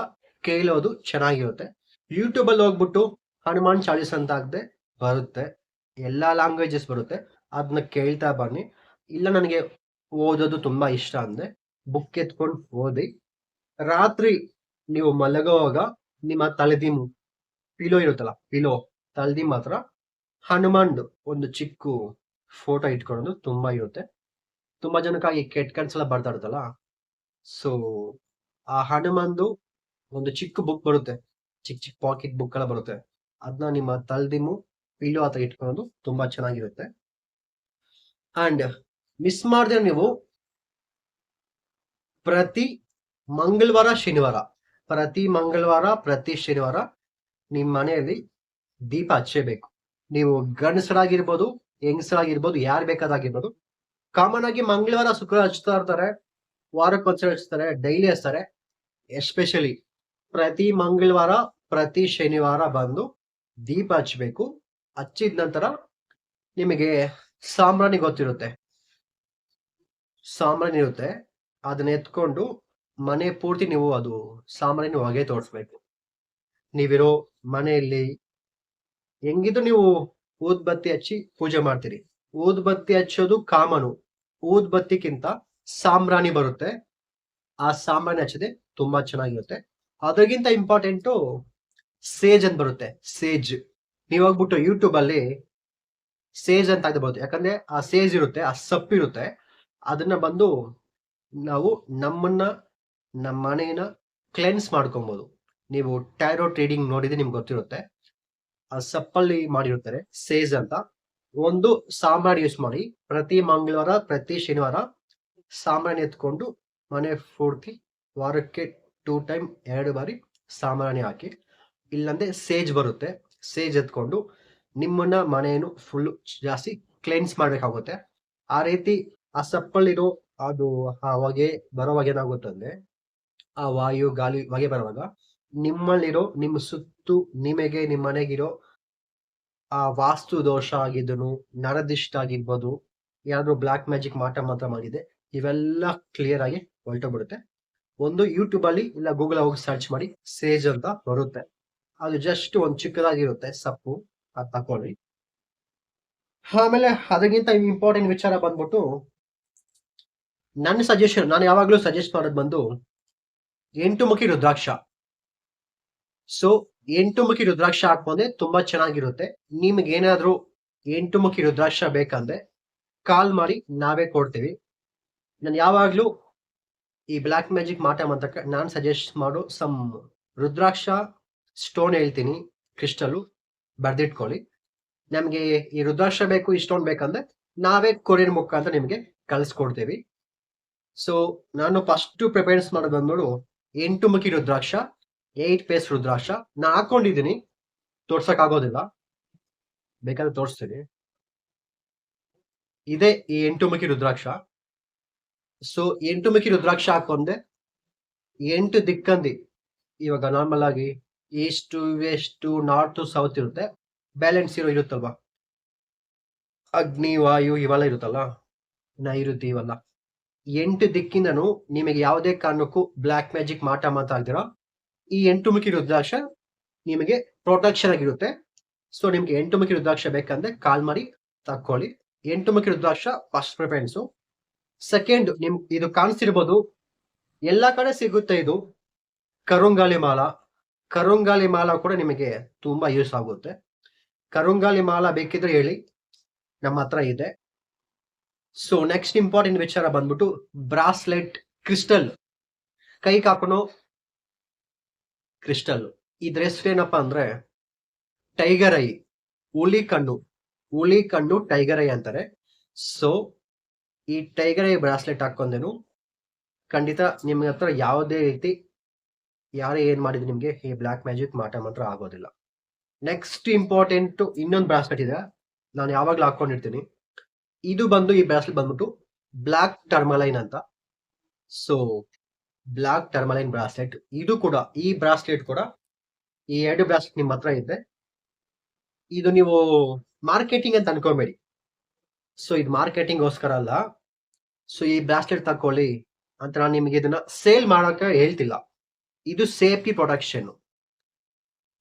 ಕೇಳೋದು ಚೆನ್ನಾಗಿರುತ್ತೆ. ಯೂಟ್ಯೂಬ್ ಅಲ್ಲಿ ಹೋಗ್ಬಿಟ್ಟು ಹನುಮಾನ್ ಚಾಲಿಸ ಅಂತ ಆಗದೆ ಬರುತ್ತೆ. ಎಲ್ಲಾ ಲ್ಯಾಂಗ್ವೇಜಸ್ ಬರುತ್ತೆ. ಅದನ್ನ ಕೇಳ್ತಾ ಬನ್ನಿ. ಇಲ್ಲ ನನಗೆ ಓದೋದು ತುಂಬಾ ಇಷ್ಟ ಅಂದ್ರೆ ಬುಕ್ ಎತ್ಕೊಂಡು ಓದಿ. ರಾತ್ರಿ ನೀವು ಮಲಗುವಾಗ ನಿಮ್ಮ ತಲೆದಿಮ್ ಪಿಲೋ ಇರುತ್ತಲ್ಲ, ಪಿಲೋ ತಲೆದಿಮ್ ಮಾತ್ರ ಹನುಮಾನ್ದು ಒಂದು ಚಿಕ್ಕ ಫೋಟೋ ಇಟ್ಕೊಳ್ಳೋದು ತುಂಬಾ ಇರುತ್ತೆ. ತುಂಬಾ ಜನಕ್ಕಾಗಿ ಕೆಟ್ಟ ಕನ್ಸೆಲ್ಲ ಬರ್ತಾ ಇರುತ್ತಲ್ಲ? ಸೊ ಆ ಹನುಮಂದು ಒಂದು ಚಿಕ್ಕ ಬುಕ್ ಬರುತ್ತೆ. ಚಿಕ್ಕ ಚಿಕ್ಕ ಪಾಕೆಟ್ ಬುಕ್ ಎಲ್ಲ ಬರುತ್ತೆ. ಅದನ್ನ ನಿಮ್ಮ ತಲ್ದಿಮು ಪಿಲ್ಲು ಆತ ಇಟ್ಕೊಳ್ಳೋದು ತುಂಬಾ ಚೆನ್ನಾಗಿರುತ್ತೆ. ಅಂಡ್ ಮಿಸ್ ಮಾಡಿದ್ರೆ ನೀವು ಪ್ರತಿ ಮಂಗಳವಾರ, ಶನಿವಾರ. ಪ್ರತಿ ಮಂಗಳವಾರ, ಪ್ರತಿ ಶನಿವಾರ ನಿಮ್ಮ ಮನೆಯಲ್ಲಿ ದೀಪ ಹಚ್ಚಬೇಕು. ನೀವು ಗಂಡಸರಾಗಿರ್ಬೋದು, ಹೆಂಗಸರಾಗಿರ್ಬೋದು, ಯಾರು ಬೇಕಾದಾಗಿರ್ಬೋದು ಕಾಮನ್ ಆಗಿ ಮಂಗಳವಾರ, ಶುಕ್ರವಾರ ಹಚ್ತಾ ಇರ್ತಾರೆ. ವಾರಕ್ಕೆ ಒಂದ್ಸಲ ಹಚ್ತಾರೆ ಡೈಲಿ ಹಚ್ತಾರೆ. ಎಸ್ಪೆಷಲಿ ಪ್ರತಿ ಮಂಗಳವಾರ, ಪ್ರತಿ ಶನಿವಾರ ಬಂದು ದೀಪ ಹಚ್ಬೇಕು. ಹಚ್ಚಿದ ನಂತರ ನಿಮಗೆ ಸಾಂಬ್ರಾಣಿ ಗೊತ್ತಿರುತ್ತೆ. ಸಾಂಬ್ರಾಣಿ ಇರುತ್ತೆ. ಅದನ್ನ ಎತ್ಕೊಂಡು ಮನೆ ಪೂರ್ತಿ ನೀವು ಅದು ಸಾಂಬ್ರಾಣಿ ಹೊಗೆ ತೋರಿಸ್ಬೇಕು. ನೀವಿರೋ ಮನೆಯಲ್ಲಿ ಹೆಂಗಿದ್ರು ನೀವು ಊದ್ಬತ್ತಿ ಹಚ್ಚಿ ಪೂಜೆ ಮಾಡ್ತೀರಿ. ಊದ್ಬತ್ತಿ ಹಚ್ಚೋದು ಕಾಮನು. ಊದ್ಬತ್ತಿಗಿಂತ ಸಾಂಬ್ರಾಣಿ ಬರುತ್ತೆ. ಆ ಸಾಂಬ್ರಾಣಿ ಹಚ್ಚದೆ ತುಂಬಾ ಚೆನ್ನಾಗಿರುತ್ತೆ. ಅದಕ್ಕಿಂತ ಇಂಪಾರ್ಟೆಂಟು ಸೇಜ್ ಅಂತ ಬರುತ್ತೆ. ಸೇಜ್. ನೀವು ಹೋಗ್ಬಿಟ್ಟು ಯೂಟ್ಯೂಬ್ ಅಲ್ಲಿ ಸೇಜ್ ಅಂತ ಆಗಬಹುದು ಯಾಕಂದ್ರೆ ಆ ಸೇಜ್ ಇರುತ್ತೆ, ಆ ಸಪ್ಪಿರುತ್ತೆ ಅದನ್ನ ಬಂದು ನಾವು ನಮ್ಮನ್ನ, ನಮ್ಮ ಮನೆಯನ್ನ ಕ್ಲೆನ್ಸ್ ಮಾಡ್ಕೊಬಹುದು ನೀವು ಟ್ಯಾರೋ ಟ್ರೇಡಿಂಗ್ ನೋಡಿದ್ರೆ ನಿಮ್ಗೆ ಗೊತ್ತಿರುತ್ತೆ. ಆ ಸಪ್ಪಲ್ಲಿ ಮಾಡಿರ್ತಾರೆ ಸೇಜ್ ಅಂತ. ಒಂದು ಸಾಂಬಾರ್ ಯೂಸ್ ಮಾಡಿ. ಪ್ರತಿ ಮಂಗಳವಾರ, ಪ್ರತಿ ಶನಿವಾರ ಸಾಂಬ್ರಾಣಿ ಎತ್ಕೊಂಡು ಮನೆ ಪೂರ್ತಿ ವಾರಕ್ಕೆ ಟೂ ಟೈಮ್ ಎರಡು ಬಾರಿ ಸಾಂಬ್ರಾಣಿ ಹಾಕಿ. ಇಲ್ಲಂದ್ರೆ ಸೇಜ್ ಬರುತ್ತೆ. ಸೇಜ್ ಎತ್ಕೊಂಡು ನಿಮ್ಮನ್ನ ಮನೆಯನ್ನು ಫುಲ್ ಜಾಸ್ತಿ ಕ್ಲೆನ್ಸ್ ಮಾಡ್ಬೇಕಾಗುತ್ತೆ. ಆ ರೀತಿ ಆ ಸಪ್ಪಲ್ಲಿರೋ ಅದು ಆ ಹೊಗೆ ಬರೋವಾಗ ಏನಾಗುತ್ತಂದ್ರೆ ಆ ವಾಯು, ಗಾಳಿ, ಹೊಗೆ ಬರುವಾಗ ನಿಮ್ಮಲ್ಲಿರೋ, ನಿಮ್ಮ ಸುತ್ತು, ನಿಮಗೆ, ನಿಮ್ಮ ಮನೆಗಿರೋ ಆ ವಾಸ್ತು ದೋಷ ಆಗಿದ್ದನು, ನರದಿಷ್ಟ ಆಗಿರ್ಬೋದು ಯಾರಾದ್ರೂ ಬ್ಲಾಕ್ ಮ್ಯಾಜಿಕ್ ಮಾಟ ಮಾತ್ರ ಮಾಡಿದೆ, ಇವೆಲ್ಲ ಕ್ಲಿಯರ್ ಆಗಿ ಹೊರಟೋಗ್ಬಿಡುತ್ತೆ ಒಂದು ಯೂಟ್ಯೂಬ್ ಅಲ್ಲಿ ಇಲ್ಲ ಗೂಗಲ್ ಹೋಗಿ ಸರ್ಚ್ ಮಾಡಿ ಸೇಜ್ ಅಂತ ಬರುತ್ತೆ. ಅದು ಜಸ್ಟ್ ಒಂದು ಚಿಕ್ಕದಾಗಿರುತ್ತೆ, ಸಪ್ಪು, ಅದು ತಕೊಳ್ಳಿ ಆಮೇಲೆ ಅದಕ್ಕಿಂತ ಇಂಪಾರ್ಟೆಂಟ್ ವಿಚಾರ ಬಂದ್ಬಿಟ್ಟು, ನನ್ನ ಸಜೆಷನ್ ನಾನು ಯಾವಾಗ್ಲೂ ಸಜೆಸ್ಟ್ ಮಾಡೋದು ಬಂದು, ಎಂಟು ಮುಖಿ ರುದ್ರಾಕ್ಷ ಸೊ ಎಂಟು ಮುಖಿ ರುದ್ರಾಕ್ಷ ಹಾಕೊಂಡ್ರೆ ತುಂಬಾ ಚೆನ್ನಾಗಿರುತ್ತೆ. ನಿಮ್ಗೆ ಏನಾದ್ರೂ ಎಂಟು ಮುಖಿ ರುದ್ರಾಕ್ಷ ಬೇಕಂದ್ರೆ ಕಾಲ್ ಮಾಡಿ ನಾವೇ ಕೊಡ್ತೀವಿ. ನಾನು ಯಾವಾಗ್ಲೂ ಈ ಬ್ಲ್ಯಾಕ್ ಮ್ಯಾಜಿಕ್ ಅಂತ ನಾನು ಸಜೆಸ್ಟ್ ಮಾಡೋ ಸಮ್ ರುದ್ರಾಕ್ಷ ಸ್ಟೋನ್ ಹೇಳ್ತೀನಿ ಕ್ರಿಸ್ಟಲ್ ಬರ್ದಿಟ್ಕೊಳ್ಳಿ. ನಮಗೆ ಈ ರುದ್ರಾಕ್ಷ ಬೇಕು, ಈ ಸ್ಟೋನ್ ಬೇಕಂದ್ರೆ ನಾವೇ ಕೊರಿಯರ್ ಮುಖಾಂತರ ನಿಮಗೆ ಕಳಿಸ್ಕೊಡ್ತೀವಿ. ಸೊ ನಾನು ಫಸ್ಟ್ ಪ್ರಿಪೇರ್ಸ್ ಮಾಡೋದು ಬಂದ್ಬಿಡು ಎಂಟು ಮುಖಿ ರುದ್ರಾಕ್ಷ ಏಟ್ ಪೇಸ್ ರುದ್ರಾಕ್ಷ. ನಾ ಹಾಕೊಂಡಿದ್ದೀನಿ ತೋರ್ಸಕ್ ಆಗೋದಿಲ್ಲ. ಬೇಕಾದ್ರೆ ತೋರಿಸ್ತೀನಿ. ಇದೆ ಈ ಎಂಟು ಮುಖಿ ರುದ್ರಾಕ್ಷ. ಸೊ ಎಂಟು ಮುಖಿ ರುದ್ರಾಕ್ಷ ಹಾಕೊಂಡೆ. ಎಂಟು ದಿಕ್ಕಂದಿ. ಇವಾಗ ನಾರ್ಮಲ್ ಆಗಿ ಈಸ್ಟು ವೆಸ್ಟ್ ನಾರ್ತ್ ಸೌತ್ ಇರುತ್ತೆ. ಬ್ಯಾಲೆನ್ಸ್ ಇರೋ ಇರುತ್ತಲ್ವಾ? ಅಗ್ನಿ, ವಾಯು ಇವೆಲ್ಲ ಇರುತ್ತಲ್ಲ? ನೈಋತಿ ಇವೆಲ್ಲ ಎಂಟು ದಿಕ್ಕಿಂದನು ನಿಮಗೆ ಯಾವುದೇ ಕಾರಣಕ್ಕೂ ಬ್ಲ್ಯಾಕ್ ಮ್ಯಾಜಿಕ್ ಮಾಟ ಮಾತಾಡ್ದಿರ ಈ ಎಂಟು ಮುಖಿ ರುದ್ರಾಕ್ಷ ನಿಮಗೆ ಪ್ರೊಟೆಕ್ಷನ್ ಆಗಿರುತ್ತೆ. ಸೊ ನಿಮ್ಗೆ ಎಂಟು ಮುಖಿ ರುದ್ರಾಕ್ಷ ಬೇಕಂದ್ರೆ ಕಾಲ್ ಮಾಡಿ ತಕ್ಕೊಳ್ಳಿ. ಎಂಟು ಮುಖಿ ರುದ್ರಾಕ್ಷ ಫಸ್ಟ್ ಪ್ರಿಫರೆನ್ಸು ಸೆಕೆಂಡ್ ನಿಮ್, ಇದು ಕಾಣಿಸ್ತಿರ್ಬೋದು ಎಲ್ಲಾ ಕಡೆ ಸಿಗುತ್ತೆ ಇದು. ಕರುಂಗಾಲಿ ಮಾಲ. ಕರುಂಗಾಲಿ ಮಾಲ ಕೂಡ ನಿಮಗೆ ತುಂಬಾ ಯೂಸ್ ಆಗುತ್ತೆ. ಕರುಂಗಾಲಿ ಮಾಲ ಬೇಕಿದ್ರೆ ಹೇಳಿ. ನಮ್ಮ ಹತ್ರ ಇದೆ. ಸೊ ನೆಕ್ಸ್ಟ್ ಇಂಪಾರ್ಟೆಂಟ್ ವಿಚಾರ ಬಂದ್ಬಿಟ್ಟು, ಬ್ರಾಸ್ಲೆಟ್ ಕ್ರಿಸ್ಟಲ್. ಕೈ ಹಾಕೋಣ ಕ್ರಿಸ್ಟಲ್. ಇದ್ರ ಡ್ರೆಸ್ ಏನಪ್ಪಾ ಅಂದ್ರೆ ಟೈಗರ್ ಐ, ಹುಲಿ ಕಣ್ಣು ಹುಲಿ ಕಣ್ಣು ಟೈಗರ್ ಐ ಅಂತಾರೆ. ಸೊ, ಈ ಟೈಗರ್ ಐ ಬ್ರಾಸ್ಲೆಟ್ ಹಾಕೊಂಡೇನು ಖಂಡಿತ ನಿಮ್ಮ ಹತ್ರ ಯಾವುದೇ ರೀತಿ ಯಾರೇ ಏನ್ ಮಾಡಿದ್ರು ನಿಮ್ಗೆ ಈ ಬ್ಲ್ಯಾಕ್ ಮ್ಯಾಜಿಕ್ ಮಾಟ ಮಾತ್ರ ಆಗೋದಿಲ್ಲ. ನೆಕ್ಸ್ಟ್ ಇಂಪಾರ್ಟೆಂಟ್ ಇನ್ನೊಂದು ಬ್ರಾಸ್ಲೆಟ್ ಇದೆ. ನಾನು ಯಾವಾಗ್ಲೂ ಹಾಕೊಂಡಿರ್ತೀನಿ ಇದು ಬಂದು ಈ ಬ್ರಾಸ್ಲೆಟ್ ಬಂದ್ಬಿಟ್ಟು ಬ್ಲ್ಯಾಕ್ ಟರ್ಮಲೈನ್ ಅಂತ. So black tourmaline bracelet. ಇದು ಕೂಡ, ಈ ಬ್ರಾಸ್ಲೆಟ್ ಕೂಡ, ಈ ಎರಡು ಬ್ರಾಸ್ಲೆಟ್ ನಿಮ್ಮ ಹತ್ರ ಇದೆ ಇದು ನೀವು ಮಾರ್ಕೆಟಿಂಗ್ ಅಂತ ಅನ್ಕೋಬೇಡಿ. ಸೊ ಇದು ಮಾರ್ಕೆಟಿಂಗ್ ಗೋಸ್ಕರ ಅಲ್ಲ. ಸೊ ಈ ಬ್ರಾಸ್ಲೆಟ್ ತಕೊಳ್ಳಿ ಅಂತ ನಾನು ನಿಮಗೆ ಇದನ್ನ ಸೇಲ್ ಮಾಡೋಕೆ ಹೇಳ್ತಿಲ್ಲ. ಇದು ಸೇಫ್ಟಿ ಪ್ರೊಟೆಕ್ಷನ್.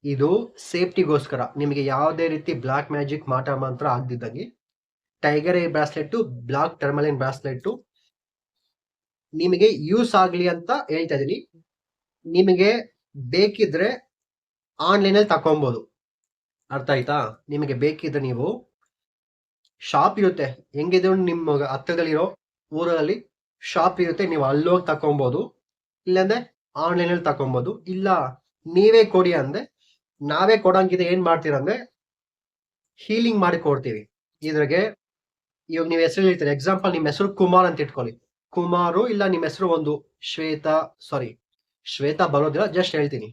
ಇದು ಸೇಫ್ಟಿಗೋಸ್ಕರ. ನಿಮಗೆ ಯಾವುದೇ ರೀತಿ ಬ್ಲಾಕ್ ಮ್ಯಾಜಿಕ್ ಮಾಟ ಮಾತ್ರ ಆಗದಿದ್ದಂಗೆ. Tiger eye bracelet black tourmaline bracelet ನಿಮಗೆ ಯೂಸ್ ಆಗಲಿ ಅಂತ ಹೇಳ್ತಾ ಇದೀನಿ ನಿಮಗೆ ಬೇಕಿದ್ರೆ ಆನ್ಲೈನ್ ಅಲ್ಲಿ ತಕೊಬಹುದು ಅರ್ಥ ಆಯ್ತಾ? ನಿಮಗೆ ಬೇಕಿದ್ರೆ ನೀವು ಶಾಪ್ ಇರುತ್ತೆ. ಹೆಂಗಿದ್ರು ನಿಮ್ಮ ಹತ್ತಿರದಲ್ಲಿರೋ ಊರಲ್ಲಿ ಶಾಪ್ ಇರುತ್ತೆ. ನೀವು ಅಲ್ಲೋಗಿ ತಕೊಬೋದು ಇಲ್ಲಾಂದ್ರೆ ಆನ್ಲೈನ್ ಅಲ್ಲಿ ತಕೊಬಹುದು ಇಲ್ಲ, ನೀವೇ ಕೊಡಿ ಅಂದ್ರೆ, ನಾವೇ ಕೊಡಂಗಿದೆ ಏನ್ ಮಾಡ್ತೀರಂದ್ರೆ ಹೀಲಿಂಗ್ ಮಾಡಿ ಕೊಡ್ತೀವಿ. ಇದ್ರಾಗೆ ಇವಾಗ ನೀವು ಹೆಸರು ಹೇಳ್ತೀರಿ. ಎಕ್ಸಾಂಪಲ್ ನಿಮ್ಮ ಹೆಸರು ಕುಮಾರ್ ಅಂತ ಇಟ್ಕೊಳ್ಳಿ. ಕುಮಾರು ಇಲ್ಲ ನಿಮ್ಮ ಹೆಸರು ಒಂದು ಶ್ವೇತಾ ಸಾರಿ ಶ್ವೇತಾ ಬರೋದಿಲ್ಲ ಜಸ್ಟ್ ಹೇಳ್ತೀನಿ.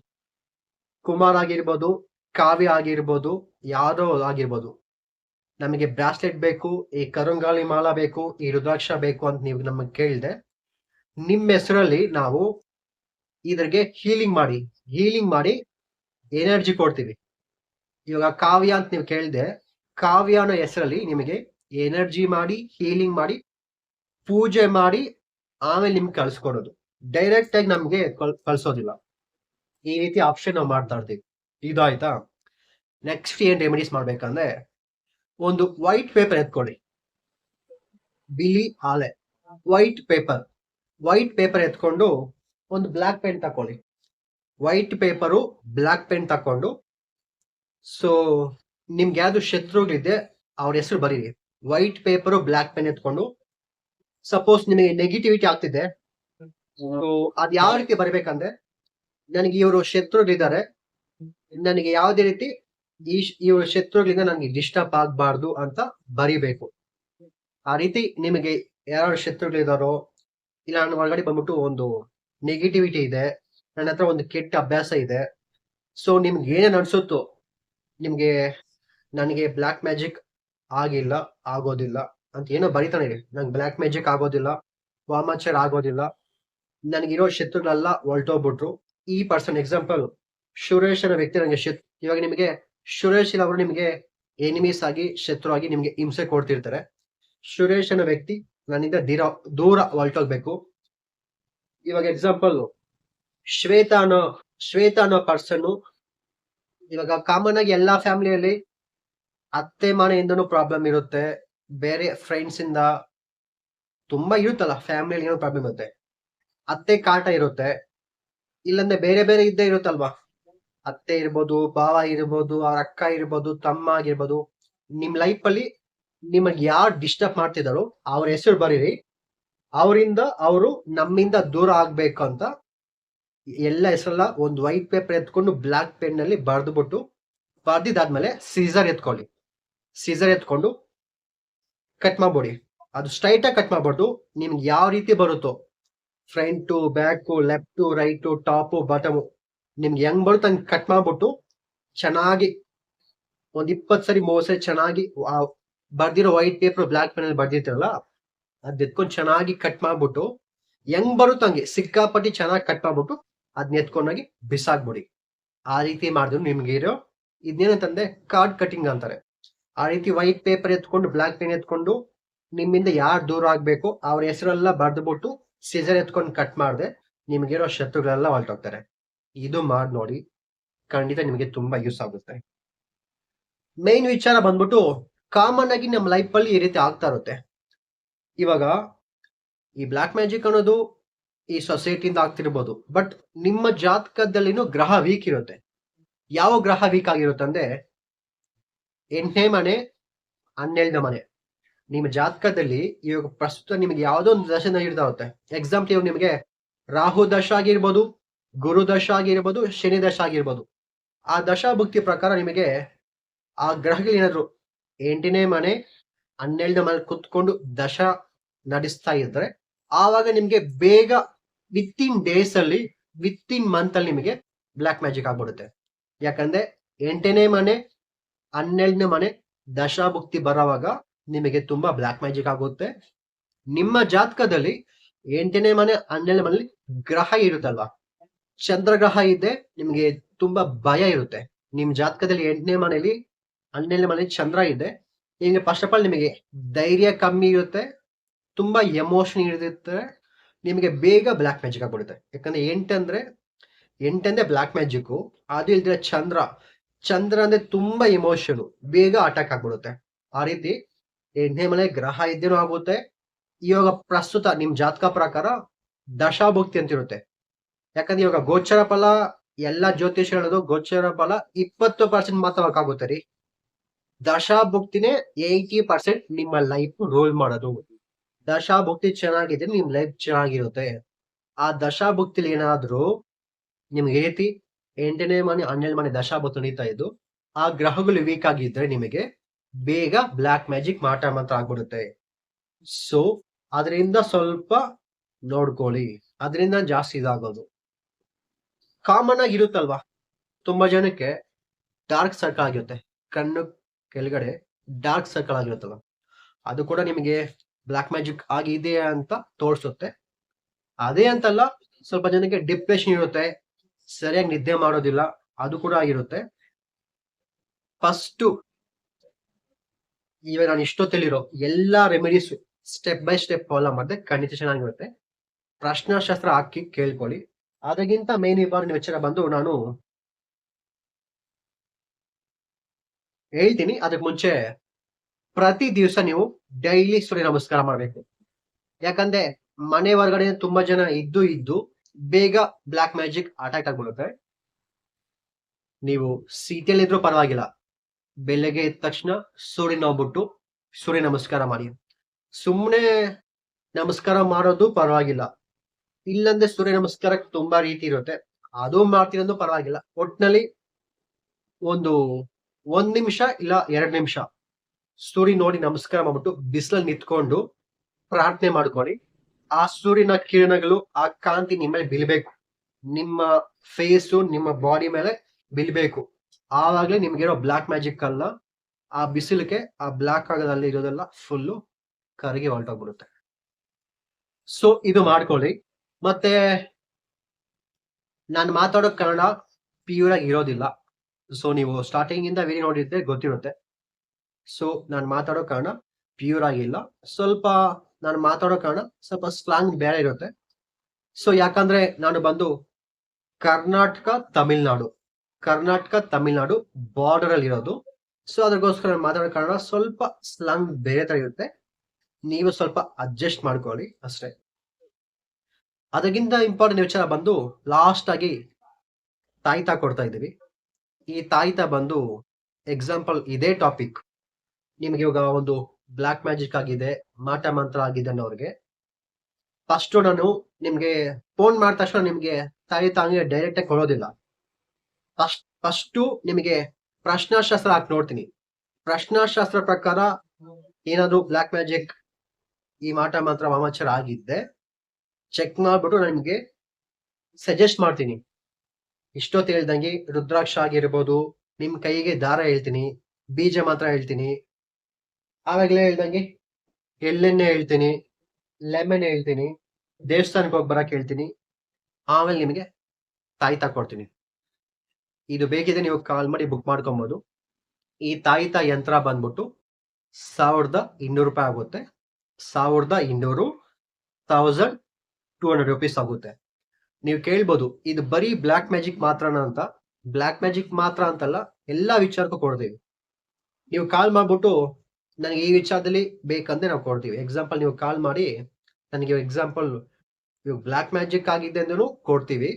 ಕುಮಾರ್ ಆಗಿರ್ಬೋದು, ಕಾವ್ಯ ಆಗಿರ್ಬೋದು ಯಾರೋ ಆಗಿರ್ಬೋದು. ನಮಗೆ ಬ್ರಾಸ್ಲೆಟ್ ಬೇಕು, ಈ ಕರುಂಗಾಳಿ ಮಾಲ ಬೇಕು, ಈ ರುದ್ರಾಕ್ಷ ಬೇಕು ಅಂತ ನೀವು ನಮಗೆ ಕೇಳಿದೆ ನಿಮ್ಮ ಹೆಸರಲ್ಲಿ ನಾವು ಇದ್ರಿಗೆ ಹೀಲಿಂಗ್ ಮಾಡಿ ಹೀಲಿಂಗ್ ಮಾಡಿ ಎನರ್ಜಿ ಕೊಡ್ತೀವಿ. ಇವಾಗ ಕಾವ್ಯ ಅಂತ ನೀವು ಕೇಳಿದೆ ಕಾವ್ಯ ಅನ್ನೋ ಹೆಸರಲ್ಲಿ ನಿಮಗೆ ಎನರ್ಜಿ ಮಾಡಿ ಹೀಲಿಂಗ್ ಮಾಡಿ ಪೂಜೆ ಮಾಡಿ ಆಮೇಲೆ ನಿಮ್ಗೆ ಕಳ್ಸ್ಕೊಡೋದು. ಡೈರೆಕ್ಟ್ ಆಗಿ ನಮ್ಗೆ ಕಳ್- ಕಳ್ಸೋದಿಲ್ಲ. ಈ ರೀತಿ ಆಪ್ಷನ್ ನಾವು ಮಾಡ್ತಾ ಇರ್ತೀವಿ. ಇದಾಯ್ತಾ? ನೆಕ್ಸ್ಟ್ ಏನ್ ರೆಮಿಡೀಸ್ ಮಾಡ್ಬೇಕಂದ್ರೆ, ಒಂದು ವೈಟ್ ಪೇಪರ್ ಎತ್ಕೊಳ್ಳಿ. ಬಿಳಿ ಆಲೆ ವೈಟ್ ಪೇಪರ್ ವೈಟ್ ಪೇಪರ್ ಎತ್ಕೊಂಡು ಒಂದು ಬ್ಲಾಕ್ ಪೆನ್ ತಕೊಳ್ಳಿ. ವೈಟ್ ಪೇಪರು ಬ್ಲಾಕ್ ಪೆನ್ ತಕೊಂಡು ಸೊ ನಿಮ್ಗೆ ಯಾವ್ದು ಶತ್ರುಗಳಿದೆ ಅವ್ರ ಹೆಸರು ಬರೀರಿ. ವೈಟ್ ಪೇಪರು ಬ್ಲಾಕ್ ಪೆನ್ ಎತ್ಕೊಂಡು ಸಪೋಸ್ ನಿಮಗೆ ನೆಗೆಟಿವಿಟಿ ಆಗ್ತಿದೆ ಅದ್ ಯಾವ ರೀತಿ ಬರಿಬೇಕಂದ್ರೆ ನನಗೆ ಇವರು ಶತ್ರುಗಳಿದ್ದಾರೆ ನನಗೆ ಯಾವುದೇ ರೀತಿ ಈ ಇವ್ರ ಶತ್ರುಗಳಿಂದ ನನಗೆ ಡಿಸ್ಟರ್ಬ್ ಆಗ್ಬಾರ್ದು ಅಂತ ಬರಿಬೇಕು. ಆ ರೀತಿ ನಿಮಗೆ ಯಾರು ಶತ್ರುಗಳಿದಾರೋ ಇಲ್ಲ ನನ್ನ ಒಳಗಡೆ ಬಂದ್ಬಿಟ್ಟು ಒಂದು ನೆಗೆಟಿವಿಟಿ ಇದೆ ನನ್ನ ಹತ್ರ ಒಂದು ಕೆಟ್ಟ ಅಭ್ಯಾಸ ಇದೆ ಸೊ ನಿಮ್ಗೆ ಏನೇ ಅನ್ಸುತ್ತೋ ನಿಮ್ಗೆ ನನಗೆ ಬ್ಲ್ಯಾಕ್ ಮ್ಯಾಜಿಕ್ ಆಗಿಲ್ಲ ಆಗೋದಿಲ್ಲ. ಅಂತ ಏನೋ ಬರಿತಾನೆ ಹೇಳಿ ನಂಗೆ ಬ್ಲ್ಯಾಕ್ ಮ್ಯಾಜಿಕ್ ಆಗೋದಿಲ್ಲ ವಾಮಾಚಾರ ಆಗೋದಿಲ್ಲ. ನನಗಿರೋ ಶತ್ರುಗಳೆಲ್ಲ ಹೊಲ್ಟೋಗ್ಬಿಟ್ರು ಈ ಪರ್ಸನ್ ಎಕ್ಸಾಂಪಲ್ ಸುರೇಶ್ ಅನ್ನೋ ವ್ಯಕ್ತಿ ನನಗೆ ಶತ್, ಇವಾಗ ನಿಮಗೆ ಸುರೇಶ್ ಅವರು ನಿಮಗೆ ಎನಿಮೀಸ್ ಆಗಿ, ಶತ್ರು ಆಗಿ ನಿಮಗೆ ಹಿಂಸೆ ಕೊಡ್ತಿರ್ತಾರೆ. ಸುರೇಶ್ ಅನ್ನೋ ವ್ಯಕ್ತಿ ನನ್ನಿಂದ ದೀರ, ದೂರ ಹೊಲ್ಟೋಗ್ಬೇಕು ಇವಾಗ ಎಕ್ಸಾಂಪಲ್ ಶ್ವೇತ ಅನ್ನೋ ಶ್ವೇತ ಅನ್ನೋ ಪರ್ಸನ್ ಇವಾಗ ಕಾಮನ್ ಆಗಿ ಎಲ್ಲಾ ಫ್ಯಾಮಿಲಿಯಲ್ಲಿ ಅತ್ತೆ ಮನೆಯಿಂದನೂ ಪ್ರಾಬ್ಲಮ್ ಇರುತ್ತೆ. ಬೇರೆ ಫ್ರೆಂಡ್ಸ್ ಇಂದ ತುಂಬಾ ಇರುತ್ತಲ್ಲ ಫ್ಯಾಮಿಲಿ ಏನೋ ಪ್ರಾಬ್ಲಮ್ ಇರುತ್ತೆ. ಅತ್ತೆ ಕಾಟ ಇರುತ್ತೆ. ಇಲ್ಲಂದ್ರೆ ಬೇರೆ ಬೇರೆ ಇದ್ದೇ ಇರುತ್ತಲ್ವಾ? ಅತ್ತೆ ಇರ್ಬೋದು ಭಾವ ಇರ್ಬೋದು, ಅವ್ರ ಅಕ್ಕ ಇರ್ಬೋದು, ತಮ್ಮ ಆಗಿರ್ಬೋದು. ನಿಮ್ ಲೈಫ್ ಅಲ್ಲಿ ನಿಮಗೆ ಯಾರು ಡಿಸ್ಟರ್ಬ್ ಮಾಡ್ತಿದಾರೋ ಅವ್ರ ಹೆಸರು ಬರೀರಿ. ಅವರಿಂದ ಅವರು ನಮ್ಮಿಂದ ದೂರ ಆಗ್ಬೇಕು ಅಂತ ಎಲ್ಲ ಹೆಸರೆಲ್ಲ ಒಂದು ವೈಟ್ ಪೇಪರ್ ಎತ್ಕೊಂಡು ಬ್ಲಾಕ್ ಪೆನ್ ಅಲ್ಲಿ ಬರೆದ್ಬಿಟ್ಟು ಬರ್ದಿದ್ದಾದ್ಮೇಲೆ ಸೀಸರ್ ಎತ್ಕೊಳ್ಳಿ. ಸೀಸರ್ ಎತ್ಕೊಂಡು ಕಟ್ ಮಾಡ್ಬಿಡಿ. ಅದು ಸ್ಟ್ರೈಟ್ ಆಗಿ ಕಟ್ ಮಾಡ್ಬಾರ್ದು. ನಿಮ್ಗೆ ಯಾವ ರೀತಿ ಬರುತ್ತೋ front back left right top bottom ನಿಮ್ಗೆ ಹೆಂಗ್ ಬರುತ್ತೆ ಹಂಗೆ ಕಟ್ ಮಾಡ್ಬಿಟ್ಟು ಚೆನ್ನಾಗಿ ಒಂದ್ ಇಪ್ಪತ್ತು ಸರಿ ಮೂವತ್ ಸರಿ ಚೆನ್ನಾಗಿ ಬರ್ದಿರೋ ವೈಟ್ ಪೇಪರ್ ಬ್ಲಾಕ್ ಪೆನ್ ಅಲ್ಲಿ ಬರ್ದಿರ್ತಾರಲ್ಲ, ಅದ್ ಎತ್ಕೊಂಡು ಚೆನ್ನಾಗಿ ಕಟ್ ಮಾಡ್ಬಿಟ್ಟು ಹೆಂಗ್ ಬರುತ್ತೆ ಹಂಗೆ ಸಿಕ್ಕಾಪಟ್ಟಿ ಚೆನ್ನಾಗಿ ಕಟ್ ಮಾಡ್ಬಿಟ್ಟು ಅದ್ನ ಎತ್ಕೊಂಡೋಗಿ ಬಿಸಾಕ್ಬಿಡಿ. ಆ ರೀತಿ ಮಾಡಿದ್ರು ನಿಮ್ಗೆ ಇರೋ. ಇದೇನಂತಂದ್ರೆ ಕಾರ್ಡ್ ಕಟಿಂಗ್ ಅಂತಾರೆ. ಆ ರೀತಿ ವೈಟ್ ಪೇಪರ್ ಎತ್ಕೊಂಡು ಬ್ಲಾಕ್ ಪೆನ್ ಎತ್ಕೊಂಡು ನಿಮ್ಮಿಂದ ಯಾರು ದೂರ ಆಗ್ಬೇಕು, ಅವ್ರ ಹೆಸರೆಲ್ಲ ಬರೆದ್ಬಿಟ್ಟು ಸೀಸರ್ ಎತ್ಕೊಂಡು ಕಟ್ ಮಾಡಿದೆ, ನಿಮ್ಗಿರೋ ಶತ್ರುಗಳೆಲ್ಲ ಹೊರಟೋಗ್ತಾರೆ. ಇದು ಮಾಡಿ ನೋಡಿ, ಖಂಡಿತ ನಿಮಗೆ ತುಂಬಾ ಯೂಸ್ ಆಗುತ್ತೆ. ಮೇನ್ ವಿಚಾರ ಬಂದ್ಬಿಟ್ಟು ಕಾಮನ್ ಆಗಿ ನಮ್ಮ ಲೈಫ್ ಅಲ್ಲಿ ಈ ರೀತಿ ಆಗ್ತಾ ಇರುತ್ತೆ. ಇವಾಗ, ಈ ಬ್ಲಾಕ್ ಮ್ಯಾಜಿಕ್ ಅನ್ನೋದು ಈ ಸೊಸೈಟಿಯಿಂದ ಆಗ್ತಿರ್ಬೋದು ಬಟ್ ನಿಮ್ಮ ಜಾತಕದಲ್ಲಿನೂ ಗ್ರಹ ವೀಕ್ ಇರುತ್ತೆ. ಯಾವ ಗ್ರಹ ವೀಕ್ ಆಗಿರುತ್ತೆ ಅಂದ್ರೆ ಎಂಟನೇ ಮನೆ, ಹನ್ನೆರಡನೇ ಮನೆ. ನಿಮ್ಮ ಜಾತಕದಲ್ಲಿ ಇವಾಗ ಪ್ರಸ್ತುತ ನಿಮಗೆ ಯಾವುದೋ ಒಂದು ದಶ ನಡೀತಾ ಹೋಗುತ್ತೆ ಎಕ್ಸಾಂಪಲ್ ಇವಾಗ ನಿಮಗೆ ರಾಹು ದಶ ಆಗಿರ್ಬೋದು, ಗುರು ದಶ ಆಗಿರ್ಬೋದು, ಶನಿ ದಶ ಆಗಿರ್ಬೋದು. ಆ ದಶಾ ಭಕ್ತಿ ಪ್ರಕಾರ ನಿಮಗೆ ಆ ಗ್ರಹಗಳು ಏನಾದ್ರು ಎಂಟನೇ ಮನೆ, ಹನ್ನೆರಡನೇ ಮನೆ ಕುತ್ಕೊಂಡು ದಶ ನಡೆಸ್ತಾ ಇದ್ರೆ, ಆವಾಗ ನಿಮ್ಗೆ ಬೇಗ ವಿತ್ ಇನ್ ಡೇಸ್ ಅಲ್ಲಿ ವಿತ್ ಇನ್ ಮಂತ್ ಅಲ್ಲಿ ನಿಮಗೆ ಬ್ಲಾಕ್ ಮ್ಯಾಜಿಕ್ ಆಗ್ಬಿಡುತ್ತೆ. ಯಾಕಂದ್ರೆ ಎಂಟನೇ ಮನೆ ಹನ್ನೆರಡನೇ ಮನೆ ದಶಾಭುಕ್ತಿ ಬರೋವಾಗ ನಿಮಗೆ ತುಂಬಾ ಬ್ಲಾಕ್ ಮ್ಯಾಜಿಕ್ ಆಗುತ್ತೆ. ನಿಮ್ಮ ಜಾತಕದಲ್ಲಿ ಎಂಟನೇ ಮನೆ ಹನ್ನೆರಡನೇ ಮನೆಯಲ್ಲಿ ಗ್ರಹ ಇರುತ್ತಲ್ವಾ? ಚಂದ್ರಗ್ರಹ ಇದೆ ನಿಮ್ಗೆ ತುಂಬಾ ಭಯ ಇರುತ್ತೆ. ನಿಮ್ ಜಾತಕದಲ್ಲಿ ಎಂಟನೇ ಮನೆಯಲ್ಲಿ ಹನ್ನೆರಡನೇ ಮನೆಯಲ್ಲಿ ಚಂದ್ರ ಇದೆ. ಈಗ ಫಸ್ಟ್ ಆಫ್ ಆಲ್ ನಿಮಗೆ ಧೈರ್ಯ ಕಮ್ಮಿ ಇರುತ್ತೆ, ತುಂಬಾ ಎಮೋಷನ್ ಇರುತ್ತೆ, ನಿಮಗೆ ಬೇಗ ಬ್ಲಾಕ್ ಮ್ಯಾಜಿಕ್ ಆಗ್ಬಿಡುತ್ತೆ. ಯಾಕಂದ್ರೆ ಎಂಟಂದ್ರೆ ಎಂಟಂದ್ರೆ ಬ್ಲಾಕ್ ಮ್ಯಾಜಿಕ್ ಅದು ಇಲ್ದಿರ ಚಂದ್ರ ಚಂದ್ರ ಅಂದ್ರೆ ತುಂಬಾ ಇಮೋಷನ್ ಬೇಗ ಅಟ್ಯಾಕ್ ಆಗ್ಬಿಡುತ್ತೆ. ಆ ರೀತಿ ಎಣ್ಣೆ ಮನೆ ಗ್ರಹ ಇದ್ದೇನು ಆಗುತ್ತೆ. ಇವಾಗ ಪ್ರಸ್ತುತ ನಿಮ್ ಜಾತಕ ಪ್ರಕಾರ ದಶಾಭುಕ್ತಿ ಅಂತಿರುತ್ತೆ. ಯಾಕಂದ್ರೆ ಇವಾಗ ಗೋಚರ ಫಲ, ಎಲ್ಲ ಜ್ಯೋತಿಷ ಹೇಳೋದು ಗೋಚರ ಫಲ ಇಪ್ಪತ್ತು ಪರ್ಸೆಂಟ್ ಮಾತ್ರ ಆಗುತ್ತೆ ರೀ. ದಶಾಭುಕ್ತಿನೇ ಏಯ್ಟಿ ಪರ್ಸೆಂಟ್ ನಿಮ್ಮ ಲೈಫ್ ರೋಲ್ ಮಾಡೋದು. ದಶಾಭುಕ್ತಿ ಚೆನ್ನಾಗಿದೆ, ನಿಮ್ ಲೈಫ್ ಚೆನ್ನಾಗಿರುತ್ತೆ. ಆ ದಶಾಭುಕ್ತಿಲಿ ಏನಾದ್ರೂ ನಿಮ್ಗೆ ಏತಿ ಎಂಟನೇ ಮನೆ, ಹನ್ನೆರಡು ಮನೆ ದಶಾಭುಕ್ತಿ ನೀತಾ ಇದ್ದು, ಆ ಗ್ರಹಗಳು ವೀಕ್ ಆಗಿದ್ರೆ ನಿಮಗೆ ಬೇಗ ಬ್ಲಾಕ್ ಮ್ಯಾಜಿಕ್ ಮಾಟ ಮಾತ್ರ ಆಗ್ಬಿಡುತ್ತೆ. ಸೊ ಅದರಿಂದ ಸ್ವಲ್ಪ ನೋಡ್ಕೊಳ್ಳಿ. ಅದರಿಂದ ಜಾಸ್ತಿ ಇದಾಗೋದು. ಕಾಮನ್ ಆಗಿ ಇರುತ್ತಲ್ವಾ? ತುಂಬಾ ಜನಕ್ಕೆ ಡಾರ್ಕ್ ಸರ್ಕಲ್ ಆಗಿರುತ್ತೆ. ಕಣ್ಣು ಕೆಳಗಡೆ ಡಾರ್ಕ್ ಸರ್ಕಲ್ ಆಗಿರುತ್ತಲ್ಲ ಅದು ಕೂಡ ನಿಮಗೆ ಬ್ಲಾಕ್ ಮ್ಯಾಜಿಕ್ ಆಗಿದೆ ಅಂತ ತೋರಿಸುತ್ತೆ. ಅದೇ ಅಂತಲ್ಲ, ಸ್ವಲ್ಪ ಜನಕ್ಕೆ ಡಿಪ್ರೆಷನ್ ಇರುತ್ತೆ. ಸರಿಯಾಗಿ ನಿದ್ದೆ ಮಾಡೋದಿಲ್ಲ, ಅದು ಕೂಡ ಆಗಿರುತ್ತೆ. ಫಸ್ಟು ಇವಾಗ ನಾನು ಇಷ್ಟೊತ್ತಲ್ಲಿರೋ ಎಲ್ಲಾ remedies step by step follow ಮಾಡಿದೆ ಖಂಡಿತ ಚೆನ್ನಾಗಿರುತ್ತೆ. ಪ್ರಶ್ನಾಶಾಸ್ತ್ರ ಹಾಕಿ ಕೇಳ್ಕೊಳ್ಳಿ. ಅದಕ್ಕಿಂತ ಮೇನ್ ಇಂಪಾರ್ಟೆಂಟ್ ವಿಚಾರ ಬಂದು ನಾನು ಹೇಳ್ತೀನಿ. ಅದಕ್ಕೆ ಮುಂಚೆ ಪ್ರತಿ ದಿವಸ ನೀವು ಡೈಲಿ ಸೂರ್ಯ ನಮಸ್ಕಾರ ಮಾಡಬೇಕು. ಯಾಕಂದ್ರೆ ಮನೆ ಹೊರಗಡೆ ತುಂಬಾ ಜನ ಇದ್ದು ಇದ್ದು ಬೇಗ ಬ್ಲಾಕ್ ಮ್ಯಾಜಿಕ್ ಅಟ್ಯಾಕ್ ಆಗ್ಬಿಡುತ್ತೆ. ನೀವು ಸೀಟಿಯಲ್ಲಿ ಇದ್ರೂ ಪರವಾಗಿಲ್ಲ. ಬೆಳಗ್ಗೆ ಎದ್ದ ತಕ್ಷಣ ಸೂರ್ಯ ನೋಡ್ಬಿಟ್ಟು ಸೂರ್ಯ ನಮಸ್ಕಾರ ಮಾಡಿ. ಸುಮ್ಮನೆ ನಮಸ್ಕಾರ ಮಾಡೋದು ಪರವಾಗಿಲ್ಲ. ಇಲ್ಲಂದ್ರೆ ಸೂರ್ಯ ನಮಸ್ಕಾರಕ್ಕೆ ತುಂಬಾ ರೀತಿ ಇರುತ್ತೆ. ಅದು ಮಾಡ್ತೀರಂದು ಪರವಾಗಿಲ್ಲ. ಒಟ್ನಲ್ಲಿ ಒಂದು ಒಂದ್ ನಿಮಿಷ ಇಲ್ಲ ಎರಡ್ ನಿಮಿಷ ಸೂರ್ಯ ನೋಡಿ ನಮಸ್ಕಾರ ಮಾಡ್ಬಿಟ್ಟು ಬಿಸಿಲಲ್ಲಿ ನಿಂತ್ಕೊಂಡು ಪ್ರಾರ್ಥನೆ ಮಾಡ್ಕೊಳ್ಳಿ. ಆ ಸೂರ್ಯನ ಕಿರಣಗಳು, ಆ ಕಾಂತಿ ನಿಮ್ಮ ಮೇಲೆ ಬೀಳ್ಬೇಕು. ನಿಮ್ಮ ಫೇಸು ನಿಮ್ಮ ಬಾಡಿ ಮೇಲೆ ಬೀಳ್ಬೇಕು. ಆವಾಗಲೇ ನಿಮ್ಗಿರೋ ಬ್ಲಾಕ್ ಮ್ಯಾಜಿಕ್ ಅಲ್ಲ ಆ ಬಿಸಿಲಿಗೆ, ಆ ಬ್ಲಾಕ್ ಆಗದಲ್ಲಿ ಇರೋದೆಲ್ಲ ಫುಲ್ಲು ಕರಗಿ ಹೊರಟೋಗ್ಬಿಡುತ್ತೆ. ಸೊ ಇದು ಮಾಡ್ಕೊಳ್ಳಿ. ಮತ್ತೆ, ನಾನು ಮಾತಾಡೋ ಕನ್ನಡ ಪ್ಯೂರ್ ಆಗಿ ಇರೋದಿಲ್ಲ. ಸೊ ನೀವು ಸ್ಟಾರ್ಟಿಂಗ್ ಇಂದ ವಿಡಿಯೋ ನೋಡಿದ್ರೆ ಗೊತ್ತಿರುತ್ತೆ. ಸೊ ನಾನು ಮಾತಾಡೋ ಕನ್ನಡ ಪ್ಯೂರ್ ಆಗಿಲ್ಲ ಸ್ವಲ್ಪ ನಾನು ಮಾತಾಡೋ ಕಾರಣ ಸ್ವಲ್ಪ ಸ್ಲಾಂಗ್ ಬೇರೆ ಇರುತ್ತೆ. ಸೊ ಯಾಕಂದ್ರೆ ನಾನು ಬಂದು ಕರ್ನಾಟಕ, ತಮಿಳ್ನಾಡು. ಕರ್ನಾಟಕ, ತಮಿಳ್ನಾಡು ಬಾರ್ಡರ್ ಅಲ್ಲಿ ಇರೋದು. ಸೊ ಅದಕ್ಕೋಸ್ಕರ ನಾನು ಮಾತಾಡೋ ಕಾರಣ ಸ್ವಲ್ಪ ಸ್ಲಾಂಗ್ ಬೇರೆ ತರ ಇರುತ್ತೆ. ನೀವು ಸ್ವಲ್ಪ ಅಡ್ಜಸ್ಟ್ ಮಾಡ್ಕೊಳ್ಳಿ ಅಷ್ಟೇ. ಅದಕ್ಕಿಂತ ಇಂಪಾರ್ಟೆಂಟ್ ವಿಚಾರ ಬಂದು ಲಾಸ್ಟ್ ಆಗಿ ತಾಯ್ತಾ ಕೊಡ್ತಾ ಇದ್ದೀವಿ. ಈ ತಾಯ್ತಾ ಬಂದು ಎಕ್ಸಾಂಪಲ್ ಇದೇ ಟಾಪಿಕ್ ನಿಮಗೆ ಇವಾಗ ಒಂದು ಬ್ಲಾಕ್ ಮ್ಯಾಜಿಕ್ ಆಗಿದೆ, ಮಾಟ ಮಂತ್ರ ಆಗಿದೆ ಅನ್ನೋರಿಗೆ. ಫಸ್ಟ್ ನಾನು ನಿಮ್ಗೆ ಫೋನ್ ಮಾಡಿದ ತಕ್ಷಣ ನಿಮ್ಗೆ ತಾಯಿ ತಾಂಗೆ ಡೈರೆಕ್ಟ್ ಆಗಿ ಕೊಡೋದಿಲ್ಲ. ಫಸ್ಟ್ ಫಸ್ಟು ನಿಮಗೆ ಪ್ರಶ್ನಾಶಾಸ್ತ್ರ ಹಾಕಿ ನೋಡ್ತೀನಿ. ಪ್ರಶ್ನಾಶಾಸ್ತ್ರ ಪ್ರಕಾರ ಏನಾದ್ರು ಬ್ಲಾಕ್ ಮ್ಯಾಜಿಕ್ ಈ ಮಾಟ ಮಾತ್ರ ವಾಮಾಚಾರ ಆಗಿದ್ದೆ ಚೆಕ್ ಮಾಡ್ಬಿಟ್ಟು ನಿಮಗೆ ಸಜೆಸ್ಟ್ ಮಾಡ್ತೀನಿ. ಇಷ್ಟೊತ್ತು ಹೇಳ್ದಂಗೆ ರುದ್ರಾಕ್ಷ ಆಗಿರ್ಬೋದು, ನಿಮ್ ಕೈಗೆ ದಾರ ಹೇಳ್ತೀನಿ, ಬೀಜ ಮಾತ್ರ ಹೇಳ್ತೀನಿ ಆವಾಗಲೇ ಹೇಳ್ದಂಗೆ ಎಳ್ಳೆಣ್ಣೆ ಹೇಳ್ತೀನಿ, ಲೆಮನ್ ಹೇಳ್ತೀನಿ, ದೇವಸ್ಥಾನಕ್ಕೆ ಹೋಗಿ ಬರಕ್ಕೆ ಹೇಳ್ತೀನಿ. ಆಮೇಲೆ ನಿಮಗೆ ತಾಯಿತಾ ಕೊಡ್ತೀನಿ. ಇದು ಬೇಕಿದ್ರೆ ನೀವು ಕಾಲ್ ಮಾಡಿ ಬುಕ್ ಮಾಡ್ಕೊಬೋದು. ಈ ತಾಯಿತ ಯಂತ್ರ ಬಂದ್ಬಿಟ್ಟು ಸಾವಿರದ ಇನ್ನೂರು ರೂಪಾಯಿ ಆಗುತ್ತೆ. ಸಾವಿರದ ಇನ್ನೂರು ತೌಸಂಡ್ ಟೂ ಹಂಡ್ರೆಡ್ ರುಪೀಸ್ ಆಗುತ್ತೆ. ನೀವು ಕೇಳ್ಬೋದು, ಇದು ಬರೀ ಬ್ಲ್ಯಾಕ್ ಮ್ಯಾಜಿಕ್ ಮಾತ್ರನಾ ಅಂತ. ಬ್ಲ್ಯಾಕ್ ಮ್ಯಾಜಿಕ್ ಮಾತ್ರ ಅಂತಲ್ಲ, ಎಲ್ಲ ವಿಚಾರಕ್ಕೂ ಕೊಡ್ತೀವಿ. ನೀವು ಕಾಲ್ ಮಾಡ್ಬಿಟ್ಟು ನನಗೆ ಈ ವಿಚಾರದಲ್ಲಿ ಬೇಕಂದ್ರೆ ನಾವು ಕೊಡ್ತೀವಿ. ಎಕ್ಸಾಂಪಲ್ ನೀವು ಕಾಲ್ ಮಾಡಿ, ನನಗೆ ಎಕ್ಸಾಂಪಲ್ ಇವಾಗ ಬ್ಲ್ಯಾಕ್ ಮ್ಯಾಜಿಕ್ ಆಗಿದೆ ಅಂದ್ರೂ ಕೊಡ್ತೀವಿ.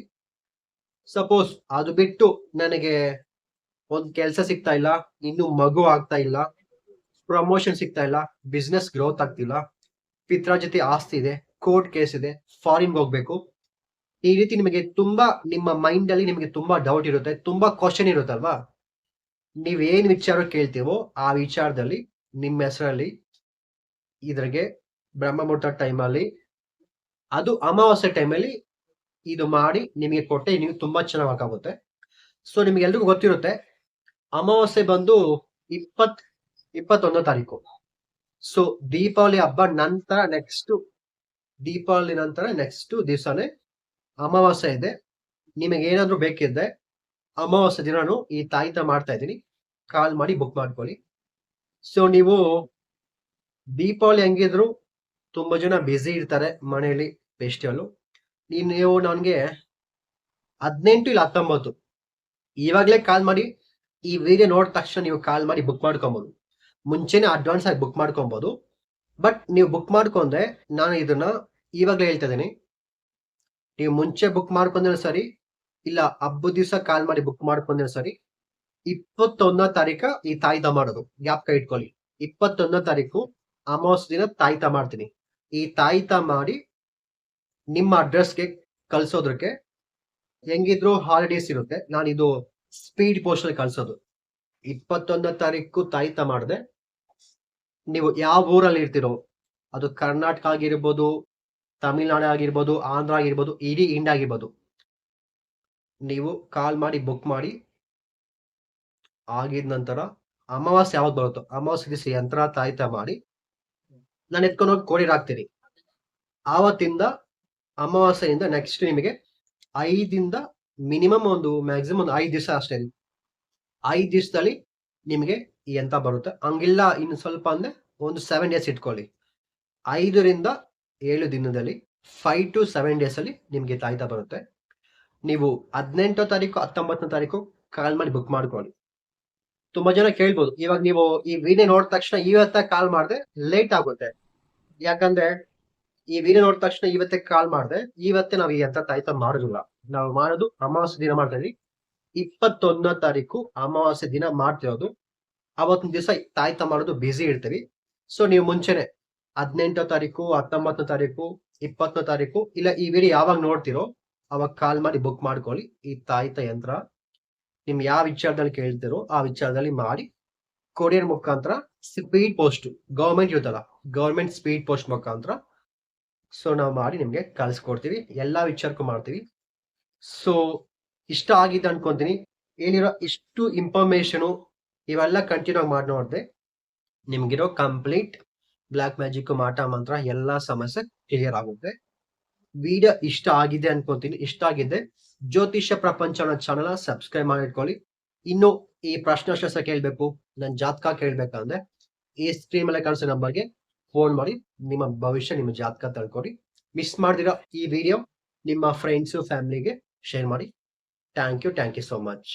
ಸಪೋಸ್ ಅದು ಬಿಟ್ಟು ನನಗೆ ಒಂದ್ ಕೆಲಸ ಸಿಗ್ತಾ ಇಲ್ಲ, ಇನ್ನು ಮಗು ಆಗ್ತಾ ಇಲ್ಲ ಪ್ರಮೋಷನ್ ಸಿಗ್ತಾ ಇಲ್ಲ ಬಿಸ್ನೆಸ್ ಗ್ರೋತ್ ಆಗ್ತಿಲ್ಲ, ಪಿತ್ರ ಜೊತೆ ಆಸ್ತಿ ಇದೆ ಕೋರ್ಟ್ ಕೇಸ್ ಇದೆ ಫಾರಿನ್ ಹೋಗ್ಬೇಕು. ಈ ರೀತಿ ನಿಮಗೆ ತುಂಬಾ ನಿಮ್ಮ ಮೈಂಡ್ ಅಲ್ಲಿ ನಿಮಗೆ ತುಂಬಾ ಡೌಟ್ ಇರುತ್ತೆ, ತುಂಬಾ ಕ್ವಶನ್ ಇರುತ್ತಲ್ವಾ? ನೀವೇನ್ ವಿಚಾರ ಕೇಳ್ತೀವೋ ಆ ವಿಚಾರದಲ್ಲಿ ನಿಮ್ಮ ಹೆಸರಲ್ಲಿ, ಇದ್ರಿಗೆ ಬ್ರಹ್ಮಮುಹೂರ್ತ ಟೈಮಲ್ಲಿ ಅದು ಅಮಾವಾಸ್ಯೆ ಟೈಮಲ್ಲಿ ಇದು ಮಾಡಿ ನಿಮಗೆ ಕೊಟ್ಟೆ ನೀವು ತುಂಬಾ ಚೆನ್ನಾಗಾಗುತ್ತೆ ಸೊ ನಿಮ್ಗೆ ಎಲ್ರಿಗೂ ಗೊತ್ತಿರುತ್ತೆ, ಅಮಾವಾಸ್ಯೆ ಬಂದು ಇಪ್ಪತ್, ಇಪ್ಪತ್ತೊಂದನೇ ತಾರೀಕು. ಸೊ ದೀಪಾವಳಿ ಹಬ್ಬ ನಂತರ ನೆಕ್ಸ್ಟ್ ದೀಪಾವಳಿ ನಂತರ ನೆಕ್ಸ್ಟ್ ದಿವಸನೇ ಅಮಾವಾಸ್ಯೆ ಇದೆ. ನಿಮಗೆ ಏನಾದ್ರೂ ಬೇಕಿದ್ದೆ ಅಮಾವಾಸ್ಯೆ ದಿನಾನು ಈ ತಾಯಿತ ಮಾಡ್ತಾ ಇದ್ದೀನಿ. ಕಾಲ್ ಮಾಡಿ ಬುಕ್ ಮಾಡ್ಕೊಳ್ಳಿ. ಸೊ ನೀವು ದೀಪಾವಳಿ ಹೆಂಗಿದ್ರು ತುಂಬಾ ಜನ ಬ್ಯುಸಿ ಇರ್ತಾರೆ ಮನೆಯಲ್ಲಿ ಫೆಸ್ಟಿವಲ್ ನೀವು ನನಗೆ ಹದಿನೆಂಟು ಇಲ್ಲ ಹತ್ತೊಂಬತ್ತು. ಇವಾಗಲೇ ಕಾಲ್ ಮಾಡಿ ಈ ವಿಡಿಯೋ ನೋಡಿದ ತಕ್ಷಣ ನೀವು ಕಾಲ್ ಮಾಡಿ ಬುಕ್ ಮಾಡ್ಕೊಬೋದು. ಮುಂಚೆನೆ ಅಡ್ವಾನ್ಸ್ ಆಗಿ ಬುಕ್ ಮಾಡ್ಕೊಬೋದು. ಬಟ್ ನೀವು ಬುಕ್ ಮಾಡ್ಕೊಂಡ್ರೆ ನಾನು ಇದನ್ನ ಇವಾಗಲೇ ಹೇಳ್ತಾ ಇದ್ದೀನಿ. ನೀವು ಮುಂಚೆ ಬುಕ್ ಮಾಡ್ಕೊಂಡ್ರೆ ಸರಿ, ಇಲ್ಲ ಹಬ್ಬದ ದಿವಸ ಕಾಲ್ ಮಾಡಿ ಬುಕ್ ಮಾಡ್ಕೊಂಡ್ರೆ ಸರಿ ಇಪ್ಪತ್ತೊಂದನೇ ತಾರೀಕ ಈ ತಾಯ್ತ ಮಾಡೋದು. ಜ್ಞಾಪಕ ಇಟ್ಕೊಳ್ಳಿ. ಇಪ್ಪತ್ತೊಂದನೇ ತಾರೀಕು ಅಮಾವಾಸ್ಯ ದಿನ ತಾಯ್ತ ಮಾಡ್ತೀನಿ. ಈ ತಾಯ್ತ ಮಾಡಿ ನಿಮ್ಮ ಅಡ್ರೆಸ್ಗೆ ಕಳ್ಸೋದ್ರಕ್ಕೆ ಹೆಂಗಿದ್ರು ಹಾಲಿಡೇಸ್ ಇರುತ್ತೆ. ನಾನು ಇದು ಸ್ಪೀಡ್ ಪೋಸ್ಟ್ ಅಲ್ಲಿ ಕಳ್ಸೋದು. ಇಪ್ಪತ್ತೊಂದನೇ ತಾರೀಕು ತಾಯ್ತ ಮಾಡಿದೆ. ನೀವು ಯಾವ ಊರಲ್ಲಿ ಇರ್ತೀರೋ, ಅದು ಕರ್ನಾಟಕ ಆಗಿರ್ಬೋದು, ತಮಿಳ್ನಾಡು ಆಗಿರ್ಬೋದು, ಆಂಧ್ರ ಆಗಿರ್ಬೋದು, ಇಡೀ ಇಂಡಿಯಾ ಆಗಿರ್ಬೋದು, ನೀವು ಕಾಲ್ ಮಾಡಿ ಬುಕ್ ಮಾಡಿ ಆಗಿದ ನಂತರ ಅಮಾವಾಸ್ಯೆ ಯಾವ್ದು ಬರುತ್ತೋ ಅಮಾವಾಸ್ಯೆ ದಿವಸ ಯಂತ್ರ ತಾಯಿತ ಮಾಡಿ ನಾನು ಎತ್ಕೊಂಡು ಹೋಗಿ ಕೋಡಿ ಹಾಕ್ತೀನಿ ಆವತ್ತಿಂದ ಅಮಾವಾಸ್ಯೆಯಿಂದ ನೆಕ್ಸ್ಟ್ ನಿಮಗೆ ಐದಿಂದ ಮಿನಿಮಮ್ ಒಂದು ಮ್ಯಾಕ್ಸಿಮಮ್ ಒಂದು ಐದು ದಿವಸ ಅಷ್ಟೇ ಐದು ದಿವಸದಲ್ಲಿ ನಿಮಗೆ ಈ ಯಂತ್ರ ಬರುತ್ತೆ. ಹಂಗಿಲ್ಲ, ಇನ್ನು ಸ್ವಲ್ಪ ಅಂದ್ರೆ ಒಂದು ಸೆವೆನ್ ಡೇಸ್ ಇಟ್ಕೊಳ್ಳಿ. ಐದರಿಂದ ಏಳು ದಿನದಲ್ಲಿ ಫೈವ್ ಟು ಸೆವೆನ್ ಡೇಸ್ ಅಲ್ಲಿ ನಿಮ್ಗೆ ತಾಯ್ತ ಬರುತ್ತೆ. ನೀವು ಹದಿನೆಂಟೋ ತಾರೀಕು, ಹತ್ತೊಂಬತ್ತನೇ ತಾರೀಕು ಕಾಲ್ ಮಾಡಿ ಬುಕ್ ಮಾಡ್ಕೊಳ್ಳಿ. ತುಂಬಾ ಜನ ಕೇಳ್ಬೋದು. ಇವಾಗ ನೀವು ಈ ವಿಡಿಯೋ ನೋಡಿದ ತಕ್ಷಣ ಇವತ್ತ ಕಾಲ್ ಮಾಡಿದೆ ಲೇಟ್ ಆಗುತ್ತೆ. ಯಾಕಂದ್ರೆ ಈ ವಿಡಿಯೋ ನೋಡಿದ ತಕ್ಷಣ ಇವತ್ತೇ ಕಾಲ್ ಮಾಡಿದೆ, ಇವತ್ತೇ ನಾವು ಈ ಅಂತ ತಾಯ್ತ ಮಾಡುದಿಲ್ಲ. ನಾವು ಮಾಡೋದು ಅಮಾವಾಸ್ಯ ದಿನ ಮಾಡ್ತಾ ಇದೀವಿ ಇಪ್ಪತ್ತೊಂದನೇ ತಾರೀಕು ಅಮಾವಾಸ್ಯ ದಿನ ಮಾಡ್ತಿರೋದು ಅವತ್ತಿನ ದಿವಸ ತಾಯ್ತ ಮಾಡೋದು ಬ್ಯುಸಿ ಇರ್ತೀವಿ. ಸೊ ನೀವು ಮುಂಚೆನೆ ಹದಿನೆಂಟನೇ ತಾರೀಕು, ಹತ್ತೊಂಬತ್ತನೇ ತಾರೀಕು, ಇಪ್ಪತ್ತನೇ ತಾರೀಕು, ಇಲ್ಲ ಈ ವಿಡಿಯೋ ಯಾವಾಗ ನೋಡ್ತಿರೋ ಅವಾಗ ಕಾಲ್ ಮಾಡಿ ಬುಕ್ ಮಾಡ್ಕೊಳ್ಳಿ. ಈ ತಾಯ್ತ ಯಂತ್ರ ನಿಮ್ ಯಾವ ವಿಚಾರದಲ್ಲಿ ಕೇಳ್ತಿರೋ ಆ ವಿಚಾರದಲ್ಲಿ ಮಾಡಿ ಕೊರಿಯರ್ ಮುಖಾಂತರ ಸ್ಪೀಡ್ ಪೋಸ್ಟ್ ಗೌರ್ಮೆಂಟ್ ಇರುತ್ತಲ್ಲ ಗೌರ್ಮೆಂಟ್ ಸ್ಪೀಡ್ ಪೋಸ್ಟ್ ಮುಖಾಂತರ. ಸೊ ನಾವು ಮಾಡಿ ನಿಮ್ಗೆ ಕಳ್ಸಿಕೊಡ್ತೀವಿ, ಎಲ್ಲಾ ವಿಚಾರಕ್ಕೂ ಮಾಡ್ತೀವಿ. ಸೊ ಇಷ್ಟ ಆಗಿದೆ ಅನ್ಕೊಂತೀನಿ. ಏನಿರೋ ಇಷ್ಟು ಇನ್ಫಾರ್ಮೇಶನು ಇವೆಲ್ಲ ಕಂಟಿನ್ಯೂ ಆಗಿ ಮಾಡಿ ನೋಡಿದೆ. ನಿಮ್ಗಿರೋ ಕಂಪ್ಲೀಟ್ ಬ್ಲ್ಯಾಕ್ ಮ್ಯಾಜಿಕ್ ಮಾಟ ಮಂತ್ರ, ಎಲ್ಲಾ ಸಮಸ್ಯೆ ಕ್ಲಿಯರ್ ಆಗುತ್ತೆ. ವಿಡಿಯೋ ಇಷ್ಟ ಆಗಿದೆ ಅನ್ಕೊಂತೀನಿ, ಇಷ್ಟ ಆಗಿದೆ ಜ್ಯೋತಿಷ್ಯ ಪ್ರಪಂಚ ಅನ್ನೋ ಚಾನಲ್ ಸಬ್ಸ್ಕ್ರೈಬ್ ಮಾಡಿ ಇಟ್ಕೊಳ್ಳಿ ಇನ್ನು ಈ ಪ್ರಶ್ನಾಶಾಸ್ತ್ರ ಕೇಳಬೇಕು ನನ್ನ ಜಾತಕ ಕೇಳಬೇಕಂದ್ರೆ ಈ ಸ್ಕ್ರೀನ್ ಮೇಲೆ ಕಾಣಿಸೋ ನಂಬರ್ಗೆ ಫೋನ್ ಮಾಡಿ, ನಿಮ್ಮ ಭವಿಷ್ಯ, ನಿಮ್ಮ ಜಾತಕ ತಳ್ಕೊಳ್ಳಿ. ಮಿಸ್ ಮಾಡ್ದಿರೋ ಈ ವಿಡಿಯೋ ನಿಮ್ಮ ಫ್ರೆಂಡ್ಸು ಫ್ಯಾಮಿಲಿಗೆ ಶೇರ್ ಮಾಡಿ. Thank you thank you so much